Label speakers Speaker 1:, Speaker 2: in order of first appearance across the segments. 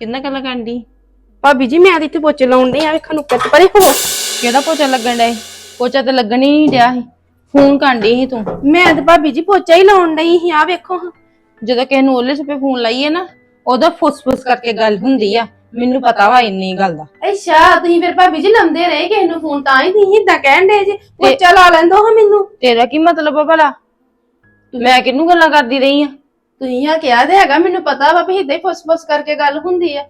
Speaker 1: ਕਿੰਨਾ ਗੱਲਾਂ ਕਰਦੀ
Speaker 2: ਭਾਬੀ ਜੀ ਮੈਂ ਤੇ ਇੱਥੇ ਪੋਚੇ ਲਾਉਣ ਡਈ ਆ ਵੇਖਣ ਨੂੰ ਕਿੱਥੇ ਪਰੇ ਹੋ
Speaker 1: ਕਿਹਦਾ ਪੋਚਾ ਲੱਗਣ ਡਿਆ ਸੀ ਪੋਚਾ ਤੇ ਲੱਗਣ ਹੀ ਨਹੀਂ ਡਿਆ ਸੀ। ਫੋਨ ਕਾਂਡੀ ਸੀ ਤੂੰ।
Speaker 2: ਮੈਂ ਤੇ ਭਾਬੀ ਜੀ ਪੋਚਾ ਹੀ ਲਾਉਣ ਡਈ ਸੀ ਆ ਵੇਖੋ ਹਾਂ।
Speaker 1: ਜਦੋਂ ਕਿਸੇ ਨੂੰ ਉਹਲੇ ਸਪੇ ਫੋਨ ਲਾਈਏ ਨਾ ਉਦੋਂ ਫੁੱਸ-ਫੁੱਸ ਕਰਕੇ ਗੱਲ ਹੁੰਦੀ ਆ। ਮੈਨੂੰ ਪਤਾ ਵਾ ਇੰਨੀ ਗੱਲ ਦਾ।
Speaker 2: ਅੱਛਾ ਤੁਸੀਂ ਫਿਰ ਭਾਬੀ ਜੀ ਲੰਦੇ ਰਹੇ ਕਿਸੇ ਨੂੰ ਫੋਨ ਤਾਂ ਹੀ ਨਹੀਂ ਇਦਾਂ ਕਹਿਣ ਦੇ ਜੀ। ਪੋਚਾ ਲਾ ਲੈਂਦੋ ਹਾਂ ਮੈਨੂੰ।
Speaker 1: ਤੇਰਾ ਕੀ ਮਤਲਬ ਆ ਭਲਾ? ਮੈਂ ਕਿਹਨੂੰ ਗੱਲਾਂ ਕਰਦੀ ਰਹੀ ਆ?
Speaker 2: ਤੁਸੀਂ ਆ ਕਿਹਾ ਤੇ ਹੈਗਾ, ਮੈਨੂੰ ਪਤਾ ਵਾ ਵੀ ਇਦਾਂ ਹੀ ਫੁੱਸ-ਫੁੱਸ ਕਰਕੇ ਗੱਲ ਹੁੰਦੀ ਆ।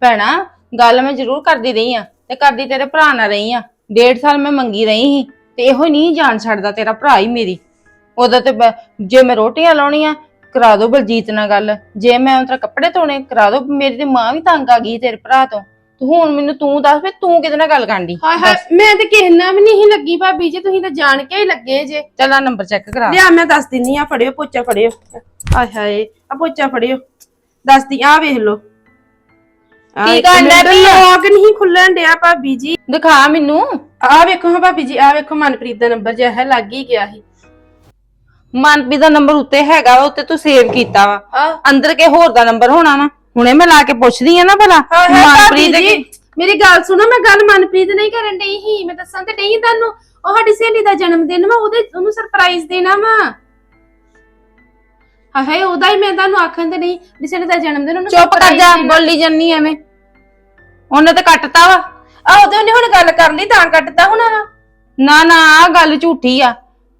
Speaker 1: ਭੈਣਾ, ਗੱਲ ਮੈਂ ਜ਼ਰੂਰ ਕਰਦੀ ਰਹੀ ਆ ਤੇ ਕਰਦੀ ਤੇਰੇ ਭਰਾ ਨਾਲ ਰਹੀ ਆ। ਡੇਢ ਸਾਲ ਮੈਂ ਮੰਗੀ ਰਹੀ ਸੀ ਤੇ ਇਹੋ ਨਹੀਂ ਜਾਣ ਛੱਡਦਾ ਤੇਰਾ ਭਰਾ ਹੀ ਮੇਰੀ। ਉਹਦਾ ਤੇ ਬ- ਜੇ ਮੈਂ ਰੋਟੀਆਂ ਲਾਉਣੀਆਂ, ਕਰਾ ਦੋ ਬਲਜੀਤ ਨਾਲ ਗੱਲ। ਜੇ ਮੈਂ ਉਤਰਾ ਕੱਪੜੇ ਧੋਣੇ, ਕਰਾ ਦੋ। ਮੇਰੀ ਤੇ ਮਾਂ ਵੀ ਤੰਗ ਆ ਗਈ ਤੇਰੇ ਭਰਾ ਤੋਂ। ਹੁਣ ਮੈਨੂੰ ਤੂੰ ਦੱਸ ਵੀ ਤੂੰ ਕਿਹਦੇ ਨਾਲ ਗੱਲ ਕਰਦੀ
Speaker 2: ਹਾਏ ਹਾਏ ਮੈਂ ਤੇ ਕਿਸੇ ਨਾਲ ਵੀ ਨਹੀਂ ਲੱਗੀ ਭਾਬੀ ਜੀ ਤੁਸੀਂ ਤਾਂ ਜਾਣ ਕੇ ਹੀ ਲੱਗੇ ਜੇ।
Speaker 1: ਚੱਲ ਆ ਨੰਬਰ ਚੈੱਕ ਕਰਾ।
Speaker 2: ਲਿਆ ਮੈਂ ਦੱਸ ਦਿੰਨੀ ਆ ਫੜਿਓ ਪੋਚਾ ਫੜਿਓ। ਆਏ ਹਾਏ ਆ ਪੋਚਾ ਫੜਿਓ। ਦੱਸਦੀ ਆ ਵੇਖ ਲਓ।
Speaker 1: ਕੀ ਕਰਨ ਪਈ ਆ?
Speaker 2: ਲੋਕ ਨਹੀਂ ਖੁੱਲਣ ਡਿਆ ਭਾਬੀ ਜੀ।
Speaker 1: ਦਿਖਾ ਮੈਨੂੰ।
Speaker 2: ਆ ਵੇਖੋ ਹਾਂ ਭਾਬੀ ਜੀ ਆ ਵੇਖੋ ਮਨਪ੍ਰੀਤ ਦਾ ਨੰਬਰ ਜਿਹਾ ਹੈ ਲੱਗ ਹੀ ਗਿਆ ਸੀ।
Speaker 1: ਮਨਪ੍ਰੀਤ ਦਾ ਨੰਬਰ ਉੱਤੇ ਹੈਗਾ ਵਾ ਉੱਤੇ ਤੂੰ ਸੇਵ ਕੀਤਾ ਵਾ।
Speaker 2: ਆ
Speaker 1: ਅੰਦਰ ਕੇ ਹੋਰ ਦਾ ਨੰਬਰ ਹੋਣਾ ਵਾ। ਹੁਣੇ ਮੈਂ ਲਾ ਕੇ ਪੁੱਛਦੀ ਆ ਨਾ ਭਲਾ
Speaker 2: ਮਨਪ੍ਰੀਤ ਜੀ। ਮੇਰੀ ਗੱਲ ਸੁਣੋ ਮੈਂ ਗੱਲ ਮਨਪ੍ਰੀਤ ਨਹੀਂ ਕਰਨ ਡਈ ਸੀ ਮੈਂ ਦੱਸਾਂ ਤੇ ਨਹੀਂ ਤੁਹਾਨੂੰ। ਉਹ ਸਾਡੀ ਸਹੇਲੀ ਦਾ ਜਨਮ ਦਿਨ ਵਾ ਉਹਦੇ ਉਹਨੂੰ ਸਰਪ੍ਰਾਈਜ਼ ਦੇਣਾ ਵਾ। ਹਾਂ ਹੈ ਉਹਦਾ ਹੀ ਮੈਂ ਤੁਹਾਨੂੰ ਆਖਣ ਤੇ ਨਹੀਂ ਵੀ ਸਹੇਲੀ ਦਾ ਜਨਮ ਦਿਨ ਉਹਨੂੰ
Speaker 1: ਚੁੱਪ ਕਰ
Speaker 2: surprise
Speaker 1: ਜਾ
Speaker 2: ਦੇਣਾ।
Speaker 1: ਬੋਲੀ ਜੰਨੀ ਐਵੇਂ। ਉਹਨੇ ਤੇ ਕੱਟਤਾ ਵਾ।
Speaker 2: ਆਹੋ ਤੇ ਉਹਨੇ ਹੁਣ ਗੱਲ ਕਰ ਲਈ ਤਾਂ ਕੱਟਦਾ ਹੋਣਾ
Speaker 1: ਨਾ ਨਾ ਆ ਗੱਲ ਝੂਠੀ ਆ।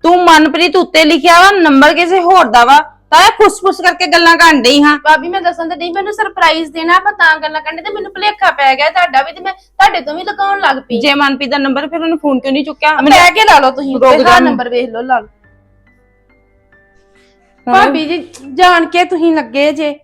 Speaker 1: ਤੂੰ ਮਨਪ੍ਰੀਤ ਉੱਤੇ ਲਿਖਿਆ ਵਾ ਨੰਬਰ ਕਿਸੇ ਹੋਰ ਦਾ ਵਾ। ਤਾਂ ਇਹ ਫੁੱਸ-ਫੁੱਸ ਕਰਕੇ ਗੱਲਾਂ ਕਰਨ ਡਈ ਹਾਂ।
Speaker 2: ਭਾਬੀ ਮੈਂ ਦੱਸਾਂ ਤੇ ਨਹੀਂ ਮੈਨੂੰ ਸਰਪ੍ਰਾਈਜ਼ ਦੇਣਾ ਆਪਾਂ ਤਾਂ ਗੱਲਾਂ ਕਰਨੇ ਤੇ ਮੈਨੂੰ ਭੁਲੇਖਾ ਪੈ ਗਿਆ ਤੁਹਾਡਾ ਵੀ ਤੇ ਮੈਂ ਤੁਹਾਡੇ ਤੋਂ ਵੀ ਲਗਾਉਣ ਲੱਗ ਪਈ।
Speaker 1: ਜੇ ਮਨਪ੍ਰੀਤ ਦਾ ਨੰਬਰ ਫਿਰ ਉਹਨੇ ਫੋਨ ਕਿਉਂ ਨਹੀਂ ਚੁੱਕਿਆ?
Speaker 2: ਲੈ ਕੇ ਲਾ ਲਓ ਤੁਸੀਂ
Speaker 1: ਰੁਕ
Speaker 2: ਤੇ ਨੰਬਰ ਵੇਖ ਲਓ ਲਾ ਲਓ। ਭਾਬੀ ਜੀ ਜਾਣ ਕੇ ਤੁਸੀਂ ਲੱਗੇ ਜੇ।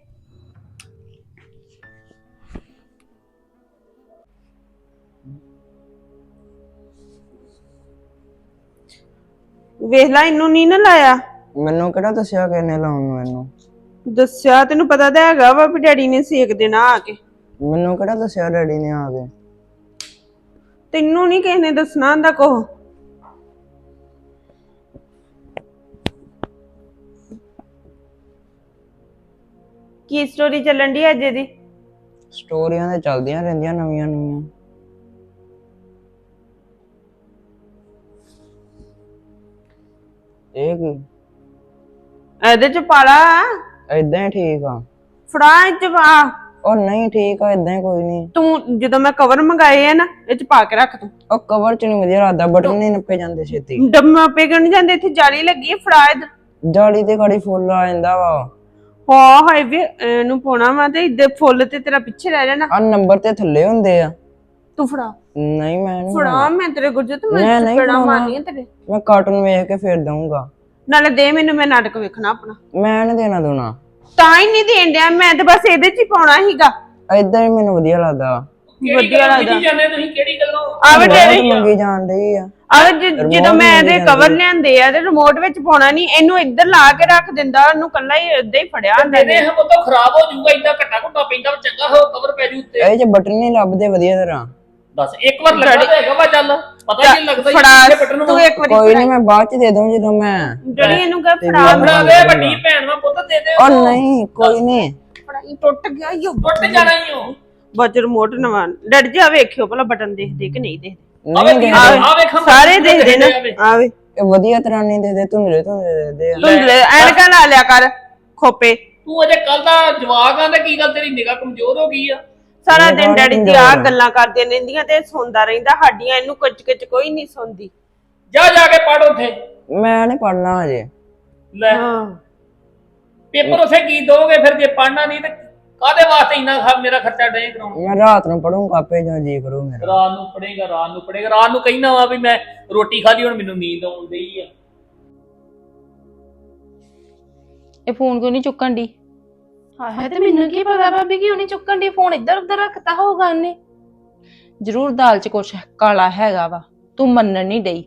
Speaker 2: ਵੇਖ ਲੈ ਇਹਨੂੰ ਨਹੀਂ ਨਾ ਲਾਇਆ।
Speaker 3: ਮੈਨੂੰ ਕਿਹੜਾ ਦੱਸਿਆ ਕਿ ਇਹਨੇ ਲਾਉਣ ਨੂੰ ਇਹਨੂੰ?
Speaker 2: ਦੱਸਿਆ ਤੈਨੂੰ ਪਤਾ ਤਾਂ ਹੈਗਾ ਵਾ ਵੀ ਡੈਡੀ ਨੇ ਸੇਕ ਦੇਣਾ ਆ ਕੇ।
Speaker 3: ਮੈਨੂੰ ਕਿਹੜਾ ਦੱਸਿਆ ਡੈਡੀ ਨੇ ਆ ਕੇ?
Speaker 2: ਤੈਨੂੰ ਨਹੀਂ ਕਿਸੇ ਨੇ ਦੱਸਣਾ ਹੁੰਦਾ ਕੋਹ ਕੀ ਸਟੋਰੀ ਚੱਲਣ ਦੀ ਅੱਜ ਦੀ
Speaker 3: ਸਟੋਰੀਆਂ ਤੇ ਚੱਲਦੀਆਂ ਰਹਿੰਦੀਆਂ ਨਵੀਆਂ ਨਵੀਆਂ। ਇਹ ਕੀ?
Speaker 2: ਇਹਦੇ ਚ ਪਾਲਾ?
Speaker 3: ਏਦਾਂ ਹੀ ਠੀਕ ਆ।
Speaker 2: ਫੜਾ ਇਹ ਚ ਪਾ।
Speaker 3: ਉਹ ਨਹੀਂ ਠੀਕ ਆ ਹੀ ਕੋਈ ਨਹੀਂ।
Speaker 2: ਤੂੰ ਜਦੋਂ ਮੈਂ ਕਵਰ ਮੰਗਾਏ ਆ ਨਾ ਇਹ ਚ ਪਾ ਕੇ ਰੱਖ ਤੂੰ।
Speaker 3: ਉਹ ਕਵਰ ਚ ਨਹੀਂ ਵਧੀਆ ਲੱਗਦਾ ਬਟਨ ਨਹੀਂ ਨੱਪੇ ਜਾਂਦੇ ਛੇਤੀ।
Speaker 2: ਡੰਮਾ ਪੇ ਨਹੀਂ ਜਾਂਦੇ? ਇੱਥੇ ਜਾਲੀ ਲੱਗੀ ਹੈ, ਫੜਾ ਇਹ
Speaker 3: ਜਾਲੀ ਤੇ ਗਾੜੀ ਫੁੱਲ ਆ ਜਾਂਦਾ ਵਾ।
Speaker 2: ਹਾਂ ਹਾਏ ਵੇ ਇਹਨੂੰ ਪਾਉਣਾ ਵਾ ਤੇ ਇੱਦੇ ਫੁੱਲ ਤੇ ਤੇਰਾ ਪਿੱਛੇ ਰਹਿ ਜਾਣਾ।
Speaker 3: ਆ ਨੰਬਰ ਤੇ ਥੱਲੇ ਹੁੰਦੇ ਆ।
Speaker 2: ਤੂੰ ਫੜਾ।
Speaker 3: ਨਹੀਂ ਮੈਂ ਨਹੀਂ
Speaker 2: ਫੜਾ ਮੈਂ ਤੇਰੇ ਗੁਰਜਤ
Speaker 3: ਮੈਂ ਨਹੀਂ ਫੜਾਉਣਾ।
Speaker 2: ਮਾਰਨੀ ਤੇਰੇ।
Speaker 3: ਮੈਂ ਕਾਰਟੂਨ ਵੇਖ ਕੇ ਫੇਰ ਦਊਂਗਾ।
Speaker 2: ਨਾਲੇ ਦੇ ਮੈਨੂੰ ਮੈਂ ਨਾਟਕ ਵੇਖਣਾ ਆਪਣਾ।
Speaker 3: ਮੈਂ ਨਹੀਂ ਦੇਣਾ ਦੂਣਾ।
Speaker 2: ਤਾਂ ਹੀ ਨਹੀਂ ਦੇਣ ਡਿਆ ਮੈਂ ਤਾਂ ਬਸ ਇਹਦੇ ਚ ਹੀ ਪਾਉਣਾ ਸੀਗਾ।
Speaker 3: ਏਦਾਂ ਹੀ ਮੈਨੂੰ ਵਧੀਆ ਲੱਗਦਾ।
Speaker 2: ਵਧੀਆ ਲੱਗਦਾ।
Speaker 4: ਜਾਂਦੇ ਤੁਸੀਂ? ਕਿਹੜੀ ਗੱਲੋਂ?
Speaker 2: ਆਵੇ ਤੇਰੇ
Speaker 3: ਮੰਗੀ ਡਈ ਆ।
Speaker 2: ਜ- ਜਦੋਂ ਮੈਂ ਇਹਦੇ ਕਵਰ ਲਿਆਂਦੇ ਆ ਤੇ ਰਿਮੋਟ ਵਿੱਚ ਪਾਉਣਾ ਨਹੀਂ ਇਹਨੂੰ ਇੱਧਰ ਲਾ ਕੇ ਰੱਖ ਦਿੰਦਾ ਉਹਨੂੰ ਕੱਲਾ ਹੀ ਏਦਾਂ ਹੀ ਫੜਿਆ ਹੁੰਦਾ
Speaker 4: ਇਹਦੇ ਹਮ ਤੋਂ ਖਰਾਬ ਹੋ ਜਾਊਗਾ ਇਦਾਂ ਘੱਟਾ ਘੁੱਟਾ ਪੈਂਦਾ ਚੰਗਾ ਹੋ ਕਵਰ ਪੈ ਜੂ ਉੱਤੇ।
Speaker 3: ਇਹ ਚ ਬਟਨ ਨਹੀਂ ਲੱਭਦੇ ਵਧੀਆ ਤਰ੍ਹਾਂ।
Speaker 4: ਬਸ ਇੱਕ ਵਾਰ ਲੱਗਾ ਹੈਗਾ ਵਾ ਚੱਲ। ਪਤਾ ਹੀ ਨਹੀਂ ਲੱਗਦਾ
Speaker 2: ਫੜਾ ਤੂੰ ਇੱਕ ਵਾਰੀ
Speaker 3: ਕੋਈ ਨਹੀਂ ਮੈਂ ਬਾਅਦ ਚ ਦੇ ਦੂੰ ਜਦੋਂ ਮੈਂ।
Speaker 2: ਜਿਹੜੀ ਇਹਨੂੰ ਕਹ ਫੜਾ
Speaker 4: ਫੜਾ ਦੇ ਵੱਡੀ ਭੈਣ ਵਾ ਪੁੱਤ ਦੇ ਦੇ
Speaker 3: ਉਹ ਨਹੀਂ ਕੋਈ ਨਹੀਂ
Speaker 2: ਫੜਾਈ ਟੁੱਟ ਗਿਆ ਈਓ
Speaker 4: ਟੁੱਟ ਜਾਣਾ ਹੀ ਹੋ
Speaker 2: ਬਸ ਰਿਮੋਟ ਨਵਾਂ ਡੜ ਜਾ ਵੇਖਿਓ ਭਲਾ ਬਟਨ ਦੇਖਦੇ ਕਿ ਨਹੀਂ ਦੇਖਦੇ।
Speaker 3: ਨਹੀਂ ਦੇ
Speaker 4: ਆ ਵੇਖ
Speaker 2: ਸਾਰੇ ਦੇਖਦੇ ਨਾ। ਆਵੇ
Speaker 3: ਵਧੀਆ ਤਰ੍ਹਾਂ ਨਹੀਂ ਦੇਦੇ ਧੁੰਦਲੇ ਧੁੰਦਲੇ ਆ।
Speaker 2: ਧੁੰਦਲੇ ਐਨਕਾਂ ਲਾ ਲਿਆ ਕਰ ਖੋਪੇ।
Speaker 4: ਤੂੰ ਅਜੇ ਕੱਲ ਦਾ ਜਵਾਕ ਆਂ ਤੇ ਕੀ ਗੱਲ ਤੇਰੀ ਨਿਗਾਹ ਕਮਜ਼ੋਰ ਹੋ ਗਈ ਆ।
Speaker 2: ਸਾਰਾ ਦਿਨ ਡੈਡੀ ਜੀ ਆ ਗੱਲਾਂ ਕਰਦੀਆਂ ਰਹਿੰਦੀਆਂ ਤੇ ਸੌਂਦਾ ਰਹਿੰਦਾ ਸਾਡੀਆਂ ਇਹਨੂੰ ਕੁਝ ਕੁਝ ਕੋਈ ਨਹੀਂ ਸੌਂਦੀ।
Speaker 4: ਜਾ ਜਾ ਕੇ ਪੜ ਉੱਥੇ।
Speaker 3: ਮੈਂ ਨਹੀਂ ਪੜਨਾ ਹਜੇ।
Speaker 4: ਲੈ
Speaker 2: ਹਾਂ।
Speaker 4: ਪੇਪਰ ਉਥੇ ਕੀ ਦੋਗੇ ਫਿਰ ਜੇ ਪੜਨਾ ਨਹੀਂ ਤੇ ਕਾਦੇ ਵਾਸਤੇ ਇੰਨਾ ਖਾ ਮੇਰਾ ਖਰਚਾ ਡੇ ਕਰਾਉਣਾ?
Speaker 3: ਮੈਂ ਰਾਤ ਨੂੰ ਪੜੂੰਗਾ ਆਪੇ ਜਾਂ ਜੀ ਕਰੂ ਮੇਰਾ।
Speaker 4: ਰਾਤ ਨੂੰ ਪੜੇਗਾ ਰਾਤ ਨੂੰ ਪੜੇਗਾ ਰਾਤ ਨੂੰ ਕਹਿਣਾ ਵਾ ਵੀ ਮੈਂ ਰੋਟੀ ਖਾਧੀ ਹੁਣ ਮੈਨੂੰ ਨੀਂਦ ਆਉਣ ਡਈ ਆ।
Speaker 1: ਇਹ ਫੋਨ ਕਿਉਂ ਨਹੀਂ ਚੁੱਕਣ ਦੀ
Speaker 2: ਆਹ ਤੇ ਮੈਨੂੰ ਕੀ ਪਤਾ ਭਾਬੀ ਕਿ ਉਹਨੇ ਚੁੱਕਣ ਦੀ ਫੋਨ ਇੱਧਰ ਉੱਧਰ ਰੱਖਤਾ ਹੋਊਗਾ ਉਹਨੇ।
Speaker 1: ਜ਼ਰੂਰ ਦਾਲ 'ਚ ਕੁਛ ਕਾਲਾ ਹੈਗਾ ਵਾ ਤੂੰ ਮੰਨਣ ਨਹੀਂ ਡਈ।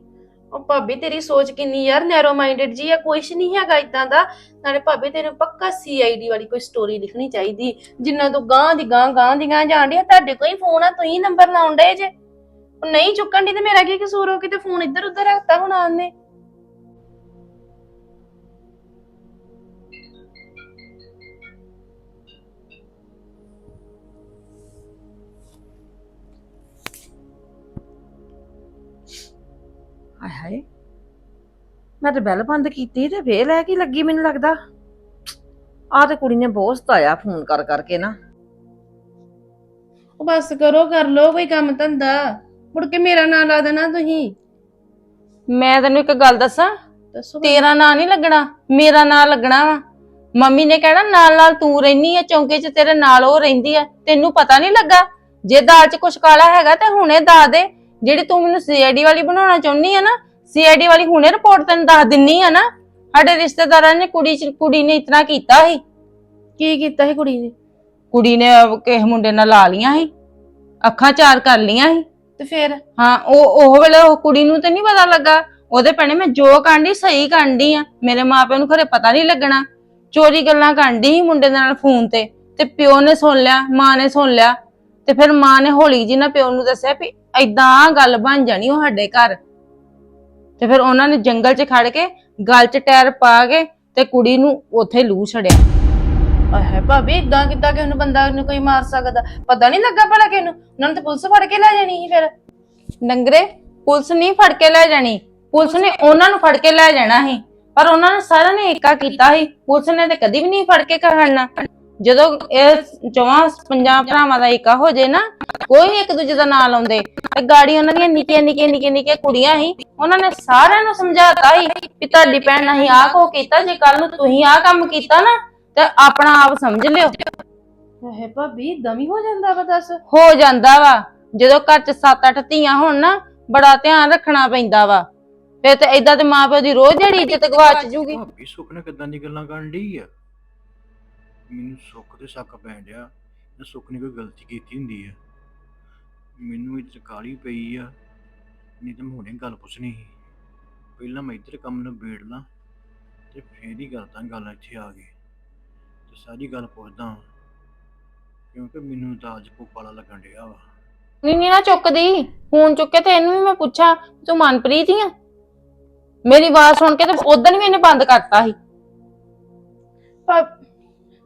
Speaker 2: ਉਹ ਭਾਬੀ ਤੇਰੀ ਸੋਚ ਕਿੰਨੀ ਯਾਰ ਨੈਰੋ ਮਾਈਂਡਡ ਜੀ ਆ ਕੁਛ ਨਹੀਂ ਹੈਗਾ ਇਦਾਂ ਦਾ। ਨਾਲੇ ਭਾਬੀ ਤੈਨੂੰ ਪੱਕਾ ਸੀਆਈਡੀ ਵਾਲੀ ਕੋਈ ਸਟੋਰੀ ਲਿਖਣੀ ਚਾਹੀਦੀ। ਜਿੰਨਾ ਤੂੰ ਗਾਂ ਦੀ ਗਾਂ ਗਾਂ ਦੀ ਗਾਂ ਜਾਣ ਡਿਆ ਤੁਹਾਡੇ ਕੋਈ ਫੋਨ ਆ ਤੁਸੀਂ ਨੰਬਰ ਲਾਉਣ ਡਏ ਜੇ। ਉਹ ਨਹੀਂ ਚੁੱਕਣ ਦੀ ਤੇ ਮੇਰਾ ਕੀ ਕਸੂਰ ਹੋ ਕਿਤੇ ਫੋਨ ਇੱਧਰ ਉੱਧਰ ਰੱਖਤਾ ਹੋਣਾ ਉਹਨੇ।
Speaker 5: ਹਾਏ। ਮੈਂ ਤੇ ਬੈਲ ਬੰਦ ਕੀਤੀ ਤੇ ਫੇਰ ਲੈ ਕੀ ਲੱਗੀ ਮੈਨੂੰ ਲੱਗਦਾ। ਆ ਤੇ ਕੁੜੀ ਨੇ ਬਹੁਤ ਸਤਾਇਆ ਫੋਨ ਕਰ ਕਰਕੇ ਨਾ।
Speaker 2: ਉਹ ਬਸ ਕਰੋ ਕਰ ਲੋ ਕੋਈ ਕੰਮ ਧੰਦਾ। ਮੁੜ ਕੇ ਮੇਰਾ ਨਾਂ ਲਾ ਦੇਣਾ ਤੁਸੀਂ।
Speaker 1: ਮੈਂ ਤੈਨੂੰ ਇੱਕ ਗੱਲ ਦੱਸਾਂ?
Speaker 2: ਦੱਸੋ
Speaker 1: ਤੇਰਾ ਨਾਂ ਨਹੀਂ ਲੱਗਣਾ ਮੇਰਾ ਨਾਂ ਲੱਗਣਾ ਵਾ। ਮੰਮੀ ਨੇ ਕਹਿਣਾ ਨਾਲ ਨਾਲ ਤੂੰ ਰਹਿਨੀ ਆ ਚੌਂਕੇ 'ਚ ਤੇਰੇ ਨਾਲ ਉਹ ਰਹਿੰਦੀ ਆ। ਤੈਨੂੰ ਪਤਾ ਨਹੀਂ ਲੱਗਾ। ਜੇ ਦਾਲ 'ਚ ਕੁਛ ਕਾਲਾ ਹੈਗਾ ਤੇ ਹੁਣੇ ਦੱਸ ਦੇ। ਜਿਹੜੀ ਤੂੰ ਮੈਨੂੰ ਸੀਆਈਡੀ ਵਾਲੀ ਬਣਾਉਣਾ ਚਾਹੁੰਦੀ ਆ ਨਾ ਸੀਆਈਡੀ ਵਾਲੀ ਹੁਣੇ ਰਿਪੋਰਟ ਤੈਨੂੰ ਦੱਸ ਦਿੰਨੀ ਆ ਨਾ ਸਾਡੇ ਰਿਸ਼ਤੇਦਾਰਾਂ ਨੇ ਕੁੜੀ 'ਚ ਕੁੜੀ ਨੇ ਇਤਨਾ ਕੀਤਾ ਸੀ।
Speaker 2: ਕੀ ਕੀਤਾ ਸੀ ਕੁੜੀ ਨੇ?
Speaker 1: ਕੁੜੀ ਨੇ ਕਿਸੇ ਮੁੰਡੇ ਨਾਲ ਲਾ ਲੀਆਂ ਸੀ ਅੱਖਾਂ ਚਾਰ ਕਰ ਲੀਆਂ ਸੀ।
Speaker 2: ਤੇ ਫੇਰ?
Speaker 1: ਹਾਂ ਉਹ ਉਹ ਵੇਲੇ ਉਹ ਕੁੜੀ ਨੂੰ ਤੇ ਨਹੀਂ ਪਤਾ ਲੱਗਾ ਉਹਦੇ ਭੈਣੇ ਮੈਂ ਜੋ ਕਾਂਡੀ ਸਹੀ ਕਾਂਡੀ ਆ ਮੇਰੇ ਮਾਪਿਆਂ ਨੂੰ ਖਰੇ ਪਤਾ ਨਹੀਂ ਲੱਗਣਾ। ਚੋਰੀ ਗੱਲਾਂ ਕਾਂਡੀ ਸੀ ਮੁੰਡੇ ਦੇ ਨਾਲ ਫੋਨ ਤੇ ਤੇ ਪਿਓ ਨੇ ਸੁਣ ਲਿਆ ਮਾਂ ਨੇ ਸੁਣ ਲਿਆ ਤੇ ਫਿਰ ਮਾਂ ਨੇ ਹੌਲੀ ਜੀ ਨਾ ਪਿਓ ਨੂੰ ਦੱਸਿਆ ਵੀ ਐਦਾਂ ਗੱਲ ਬਣ ਜਾਣੀ ਉਹ ਸਾਡੇ ਘਰ। ਤੇ ਫਿਰ ਉਹਨਾਂ ਨੇ ਜੰਗਲ 'ਚ ਖੜ ਕੇ ਗਲ 'ਚ ਟਾਇਰ ਪਾ ਕੇ ਤੇ ਕੁੜੀ ਨੂੰ ਉੱਥੇ ਲੂ ਛੜਿਆ।
Speaker 2: ਆਹੇ ਭਾਬੀ ਇਦਾਂ ਕਿੱਦਾਂ ਕਿਸੇ ਨੂੰ ਬੰਦਾ ਨੂੰ ਕੋਈ ਮਾਰ ਸਕਦਾ? ਪਤਾ ਨਹੀਂ ਲੱਗਾ ਭਲਾ ਕਿਸੇ ਨੂੰ। ਉਹਨਾਂ ਨੂੰ ਤਾਂ ਪੁਲਿਸ ਫੜ ਕੇ ਲੈ ਜਾਣੀ ਸੀ ਫਿਰ।
Speaker 1: ਡੰਗਰੇ ਪੁਲਿਸ ਨਹੀਂ ਫੜ ਕੇ ਲੈ ਜਾਣੀ। ਪੁਲਿਸ ਨੇ ਉਹਨਾਂ ਨੂੰ ਫੜ ਕੇ ਲੈ ਜਾਣਾ ਸੀ। ਪਰ ਉਹਨਾਂ ਨੇ ਸਾਰਿਆਂ ਨੇ ਏਕਾ ਕੀਤਾ ਸੀ। ਪੁਲਿਸ ਨੇ ਤੇ ਕਦੀ ਵੀ ਨਹੀਂ ਫੜ ਕੇ ਖੜਨਾ ਜਦੋਂ ਇਹ ਚੌਵਾਂ ਪੰਜਾਂ ਭਰਾਵਾਂ ਦਾ ਏਕਾ ਹੋ ਜੇ ਨਾ ਕੋਈ ਇੱਕ ਦੂਜੇ ਦਾ ਨਾਂ ਲਾਉਂਦੇ। ਤੇ ਗਾੜੀ ਉਹਨਾਂ ਦੀਆਂ ਨਿੱਕੀਆਂ ਨਿੱਕੀਆਂ ਨਿੱਕੀਆਂ ਨਿੱਕੀਆਂ ਕੁੜੀਆਂ ਸੀ। ਉਹਨਾਂ ਨੇ ਸਾਰਿਆਂ ਨੂੰ ਸਮਝਾਤਾ ਸੀ ਵੀ ਤੁਹਾਡੀ ਭੈਣ ਨੇ ਅਸੀਂ ਆਹ ਕੋ ਕੀਤਾ ਜੇ ਕੱਲ ਨੂੰ ਤੁਸੀਂ ਆਹ ਕੰਮ ਕੀਤਾ ਨਾ ਤੇ ਆਪਣਾ ਆਪ ਸਮਝ ਲਿਓ।
Speaker 2: ਆਹੇ ਭਾਬੀ ਵੀ ਹੋ ਜਾਂਦਾ ਵਾ ਦੱਸ?
Speaker 1: ਹੋ ਜਾਂਦਾ ਵਾ। ਜਦੋਂ ਘਰ ਚ 7-8 ਧੀਆਂ ਹੋਣ ਨਾ ਬੜਾ ਧਿਆਨ ਰੱਖਣਾ ਪੈਂਦਾ ਵਾ। ਫਿਰ ਤੇ ਏਦਾਂ ਤੇ ਮਾਂ ਪਿਓ ਦੀ ਰੋਜ਼ ਜਿਹੜੀ ਇੱਜ਼ਤ ਗਵਾਚ ਜੂਗੀ।
Speaker 6: ਭਾਬੀ ਸੁੱਖ ਨੇ ਕਿਦਾਂ ਦੀ ਗੱਲਾਂ ਕਰਨ ਡਈ ਆ? ਮੈਨੂੰ ਸੁੱਖ ਤੇ ਸ਼ੱਕ ਪੈਣ ਡਿਆ ਜੇ ਸੁੱਖ ਨੇ ਕੋਈ ਗਲਤੀ ਕੀਤੀ ਹੁੰਦੀ ਆ। ਮੈਨੂੰ ਇਹ ਕਾਲੀ ਪਈ ਆ ਨਹੀਂ ਤਾਂ ਮੈਂ ਹੁਣੇ ਗੱਲ ਪੁੱਛਣੀ ਸੀ। ਪਹਿਲਾਂ ਮੈਂ ਇੱਧਰ ਕੰਮ ਨੂੰ ਬੇੜ ਲਾਂ ਤੇ ਫੇਰ ਹੀ ਕਰਦਾ ਗੱਲ ਇੱਥੇ ਆ ਕੇ ਤੇ ਸਾਰੀ ਗੱਲ ਪੁੱਛਦਾ। ਕਿਉਂਕਿ ਮੈਨੂੰ ਤਾਂ ਅੱਜ ਭੁੱਖਾਲਾ ਲੱਗਣ ਡਿਆ ਵਾ।
Speaker 1: ਨਹੀਂ ਨਹੀਂ ਨਾ ਚੁੱਕਦੀ। ਫੋਨ ਚੁੱਕੇ ਤੇ ਇਹਨੂੰ ਵੀ ਮੈਂ ਪੁੱਛਾਂ ਤੂੰ ਮਨਪ੍ਰੀਤ ਹੀ ਆ? ਮੇਰੀ ਆਵਾਜ਼ ਸੁਣ ਕੇ ਤੇ ਉਦੋਂ ਵੀ ਇਹਨੇ ਬੰਦ ਕਰਤਾ ਸੀ।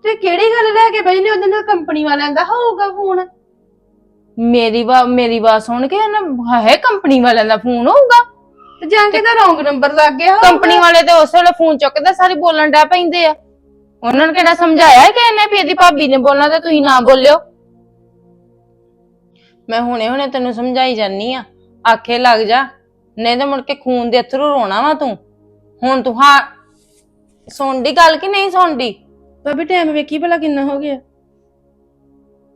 Speaker 2: ਤੇ ਕਿਹੜੀ ਗੱਲ ਲੈ ਕੇ ਬਈ ਨੇ ਉਹਦੇ ਨਾਲ ਕੰਪਨੀ ਵਾਲਿਆਂ ਦਾ ਹੋਊਗਾ ਫੋਨ।
Speaker 1: ਮੇਰੀ ਵਾ ਮੇਰੀ ਆਵਾਜ਼ ਸੁਣ ਕੇ ਇਹਨੇ ਹੈ ਕੰਪਨੀ ਵਾਲਿਆਂ ਦਾ ਫੋਨ ਹੋਊਗਾ।
Speaker 2: ਤੇ ਜਾਂ ਕੇ ਦਾ ਰੋਂਗ ਨੰਬਰ ਲੱਗ ਗਿਆ ਹੋਊਗਾ।
Speaker 1: ਕੰਪਨੀ ਵਾਲੇ ਤੇ ਉਸੇ ਵੇਲੇ ਫੋਨ ਚੁੱਕਦੇ ਸਾਰੇ ਬੋਲਣ ਡੈ ਪੈਂਦੇ ਆ। ਉਹਨਾਂ ਨੇ ਕਿਹੜਾ ਸਮਝਾਇਆ ਕਿ ਇਹਨੇ ਵੀ ਇਹਦੀ ਭਾਬੀ ਨੇ ਬੋਲਣਾ ਤੇ ਤੁਸੀਂ ਨਾ ਬੋਲਿਓ? ਮੈਂ ਹੁਣੇ ਹੁਣੇ ਤੈਨੂੰ ਸਮਝਾਈ ਜਾਨੀ ਆ। ਆਖੇ ਲੱਗ ਜਾ ਨਹੀਂ ਤਾਂ ਮੁੜ ਕੇ ਖੂਨ ਦੇ ਅਥਰੂ ਰੋਣਾ ਵਾ ਤੂੰ। ਹੁਣ ਤੂੰ ਹਾਂ ਸੁਣਦੀ ਗੱਲ ਕਿ ਨਹੀਂ ਸੁਣਦੀ?
Speaker 2: ਭਾਬੀ ਟਾਈਮ ਵੇਖੀ ਭਲਾ ਕਿੰਨਾ ਹੋ ਗਿਆ?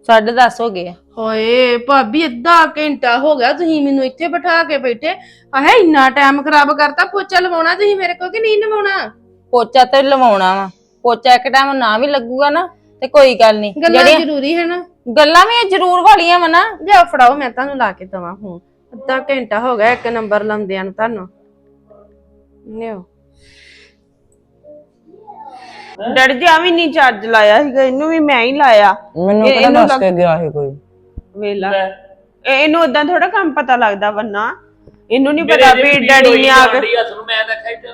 Speaker 1: ਸਾਢੇ ਦਸ ਹੋ ਗਏ ਆ।
Speaker 2: ਓਏ ਭਾਬੀ ਅੱਧਾ ਘੰਟਾ ਹੋ ਗਿਆ ਤੁਸੀਂ ਮੈਨੂੰ ਇੱਥੇ ਬਿਠਾ ਕੇ ਬੈਠੇ। ਆਹੇ ਇੰਨਾ ਟਾਈਮ ਖਰਾਬ ਕਰਤਾ ਪੋਚਾ ਲਵਾਉਣਾ ਤੁਸੀਂ ਮੇਰੇ ਕੋਲ ਕਿ ਨਹੀਂ ਲਵਾਉਣਾ?
Speaker 1: ਪੋਚਾ ਤੇ ਲਵਾਉਣਾ ਵਾ। ਪੋਚਾ ਇੱਕ ਟਾਈਮ ਨਾ ਵੀ ਲੱਗੂਗਾ ਨਾ ਤੇ ਕੋਈ ਗੱਲ ਨਹੀਂ।
Speaker 2: ਗੱਲਾਂ ਜ਼ਰੂਰੀ ਹੈ ਨਾ।
Speaker 1: ਗੱਲਾਂ ਵੀ ਇਹ ਜ਼ਰੂਰ ਵਾਲੀਆਂ ਵਾ ਨਾ।
Speaker 2: ਜਾ ਫੜਾਓ ਮੈਂ ਤੁਹਾਨੂੰ ਲਾ ਕੇ ਦਵਾਂ ਫੋਨ ਅੱਧਾ ਘੰਟਾ ਹੋ ਗਿਆ ਇੱਕ ਨੰਬਰ ਲੰਦਿਆਂ ਨੂੰ ਤੁਹਾਨੂੰ। ਨਿਓ
Speaker 7: ਡੈਡੀ ਜੀ ਆ ਵੀ ਨਹੀਂ ਚਾਰਜ ਲਾਇਆ ਸੀਗਾ ਇਹਨੂੰ ਵੀ ਮੈਂ ਹੀ ਲਾਇਆ।
Speaker 3: ਮੈਨੂੰ
Speaker 7: ਇਹ-
Speaker 3: ਕਿਹੜਾ
Speaker 7: ਇਹਨੂੰ
Speaker 3: ਦੱਸ
Speaker 7: ਲੱਗ-
Speaker 3: ਕੇ ਗਿਆ ਸੀ ਕੋਈ?
Speaker 7: ਵੇਲਾ ਇਹਨੂੰ ਇਦਾਂ ਥੋੜਾ ਕੰਮ ਪਤਾ ਲੱਗਦਾ ਵੰਨਾ ਇਹਨੂੰ ਨਹੀਂ ਪਤਾ ਵੀ ਡੈਡੀ ਨੇ ਆ ਕੇ
Speaker 4: ਹੱਥ ਨੂੰ ਮੈਂ ਦੇਖਿਆ ਇੱਥੇ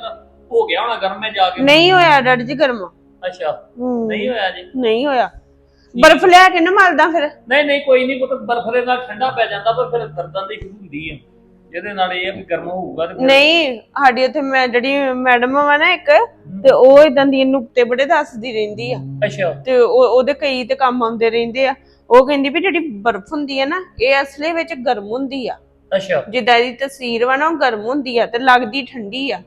Speaker 4: ਹੋ ਗਿਆ ਹੋਣਾ ਗਰਮ ਮੈਂ ਜਾ ਕੇ
Speaker 7: ਨਹੀਂ ਹੋਇਆ ਡੈਡੀ ਜੀ ਗਰਮ।
Speaker 4: ਅੱਛਾ।
Speaker 7: ਹੂੰ,
Speaker 4: ਨਹੀਂ ਹੋਇਆ ਜੀ।
Speaker 7: ਨਹੀਂ ਹੋਇਆ। ਬਰਫ ਲਿਆ ਕੇ ਨਾ ਮਲਦਾ ਫਿਰ।
Speaker 4: ਨਹੀਂ ਨਹੀਂ ਕੋਈ ਨਹੀਂ ਪੁੱਤ ਬਰਫ ਦੇ ਨਾਲ ਠੰਡਾ ਪੈ ਜਾਂਦਾ ਪਰ ਫਿਰ ਦਰਦਾਂ ਦੀ ਸ਼ੁਰੂ ਹੁੰਦੀ ਹੈ ਜਿਹਦੇ ਨਾਲ ਇਹ ਆ ਵੀ ਗਰਮ ਹੋਊਗਾ ਤੇ
Speaker 7: ਨਹੀਂ ਸਾਡੀ ਉੱਥੇ ਮੈਂ ਜਿਹੜੀ ਮੈਡਮ ਵਾ ਨਾ ਇੱਕ ਤੇ ਉਹ ਇਦਾਂ ਦੀ ਨੁਕਤੇ ਬੜੇ ਦੱਸਦੀ ਰਹਿੰਦੀ ਆ।
Speaker 4: ਅੱਛਾ।
Speaker 7: ਤੇ ਉਹ- ਉਹਦੇ ਕਈ ਤੇ ਕੰਮ ਆਉਂਦੇ ਰਹਿੰਦੇ ਆ। ਉਹ ਕਹਿੰਦੀ ਵੀ ਜਿਹੜੀ ਬਰਫ ਹੁੰਦੀ ਆ ਨਾ ਇਹ ਅਸਲੇ ਵਿੱਚ ਗਰਮ ਹੁੰਦੀ ਆ।
Speaker 4: ਅੱਛਾ।
Speaker 7: ਜਿੱਦਾਂ ਦੀ ਤਸਵੀਰ ਵਾ ਨਾ ਉਹ ਗਰਮ ਹੁੰਦੀ ਆ ਤੇ ਲੱਗਦੀ ਠੰਡੀ ਆ।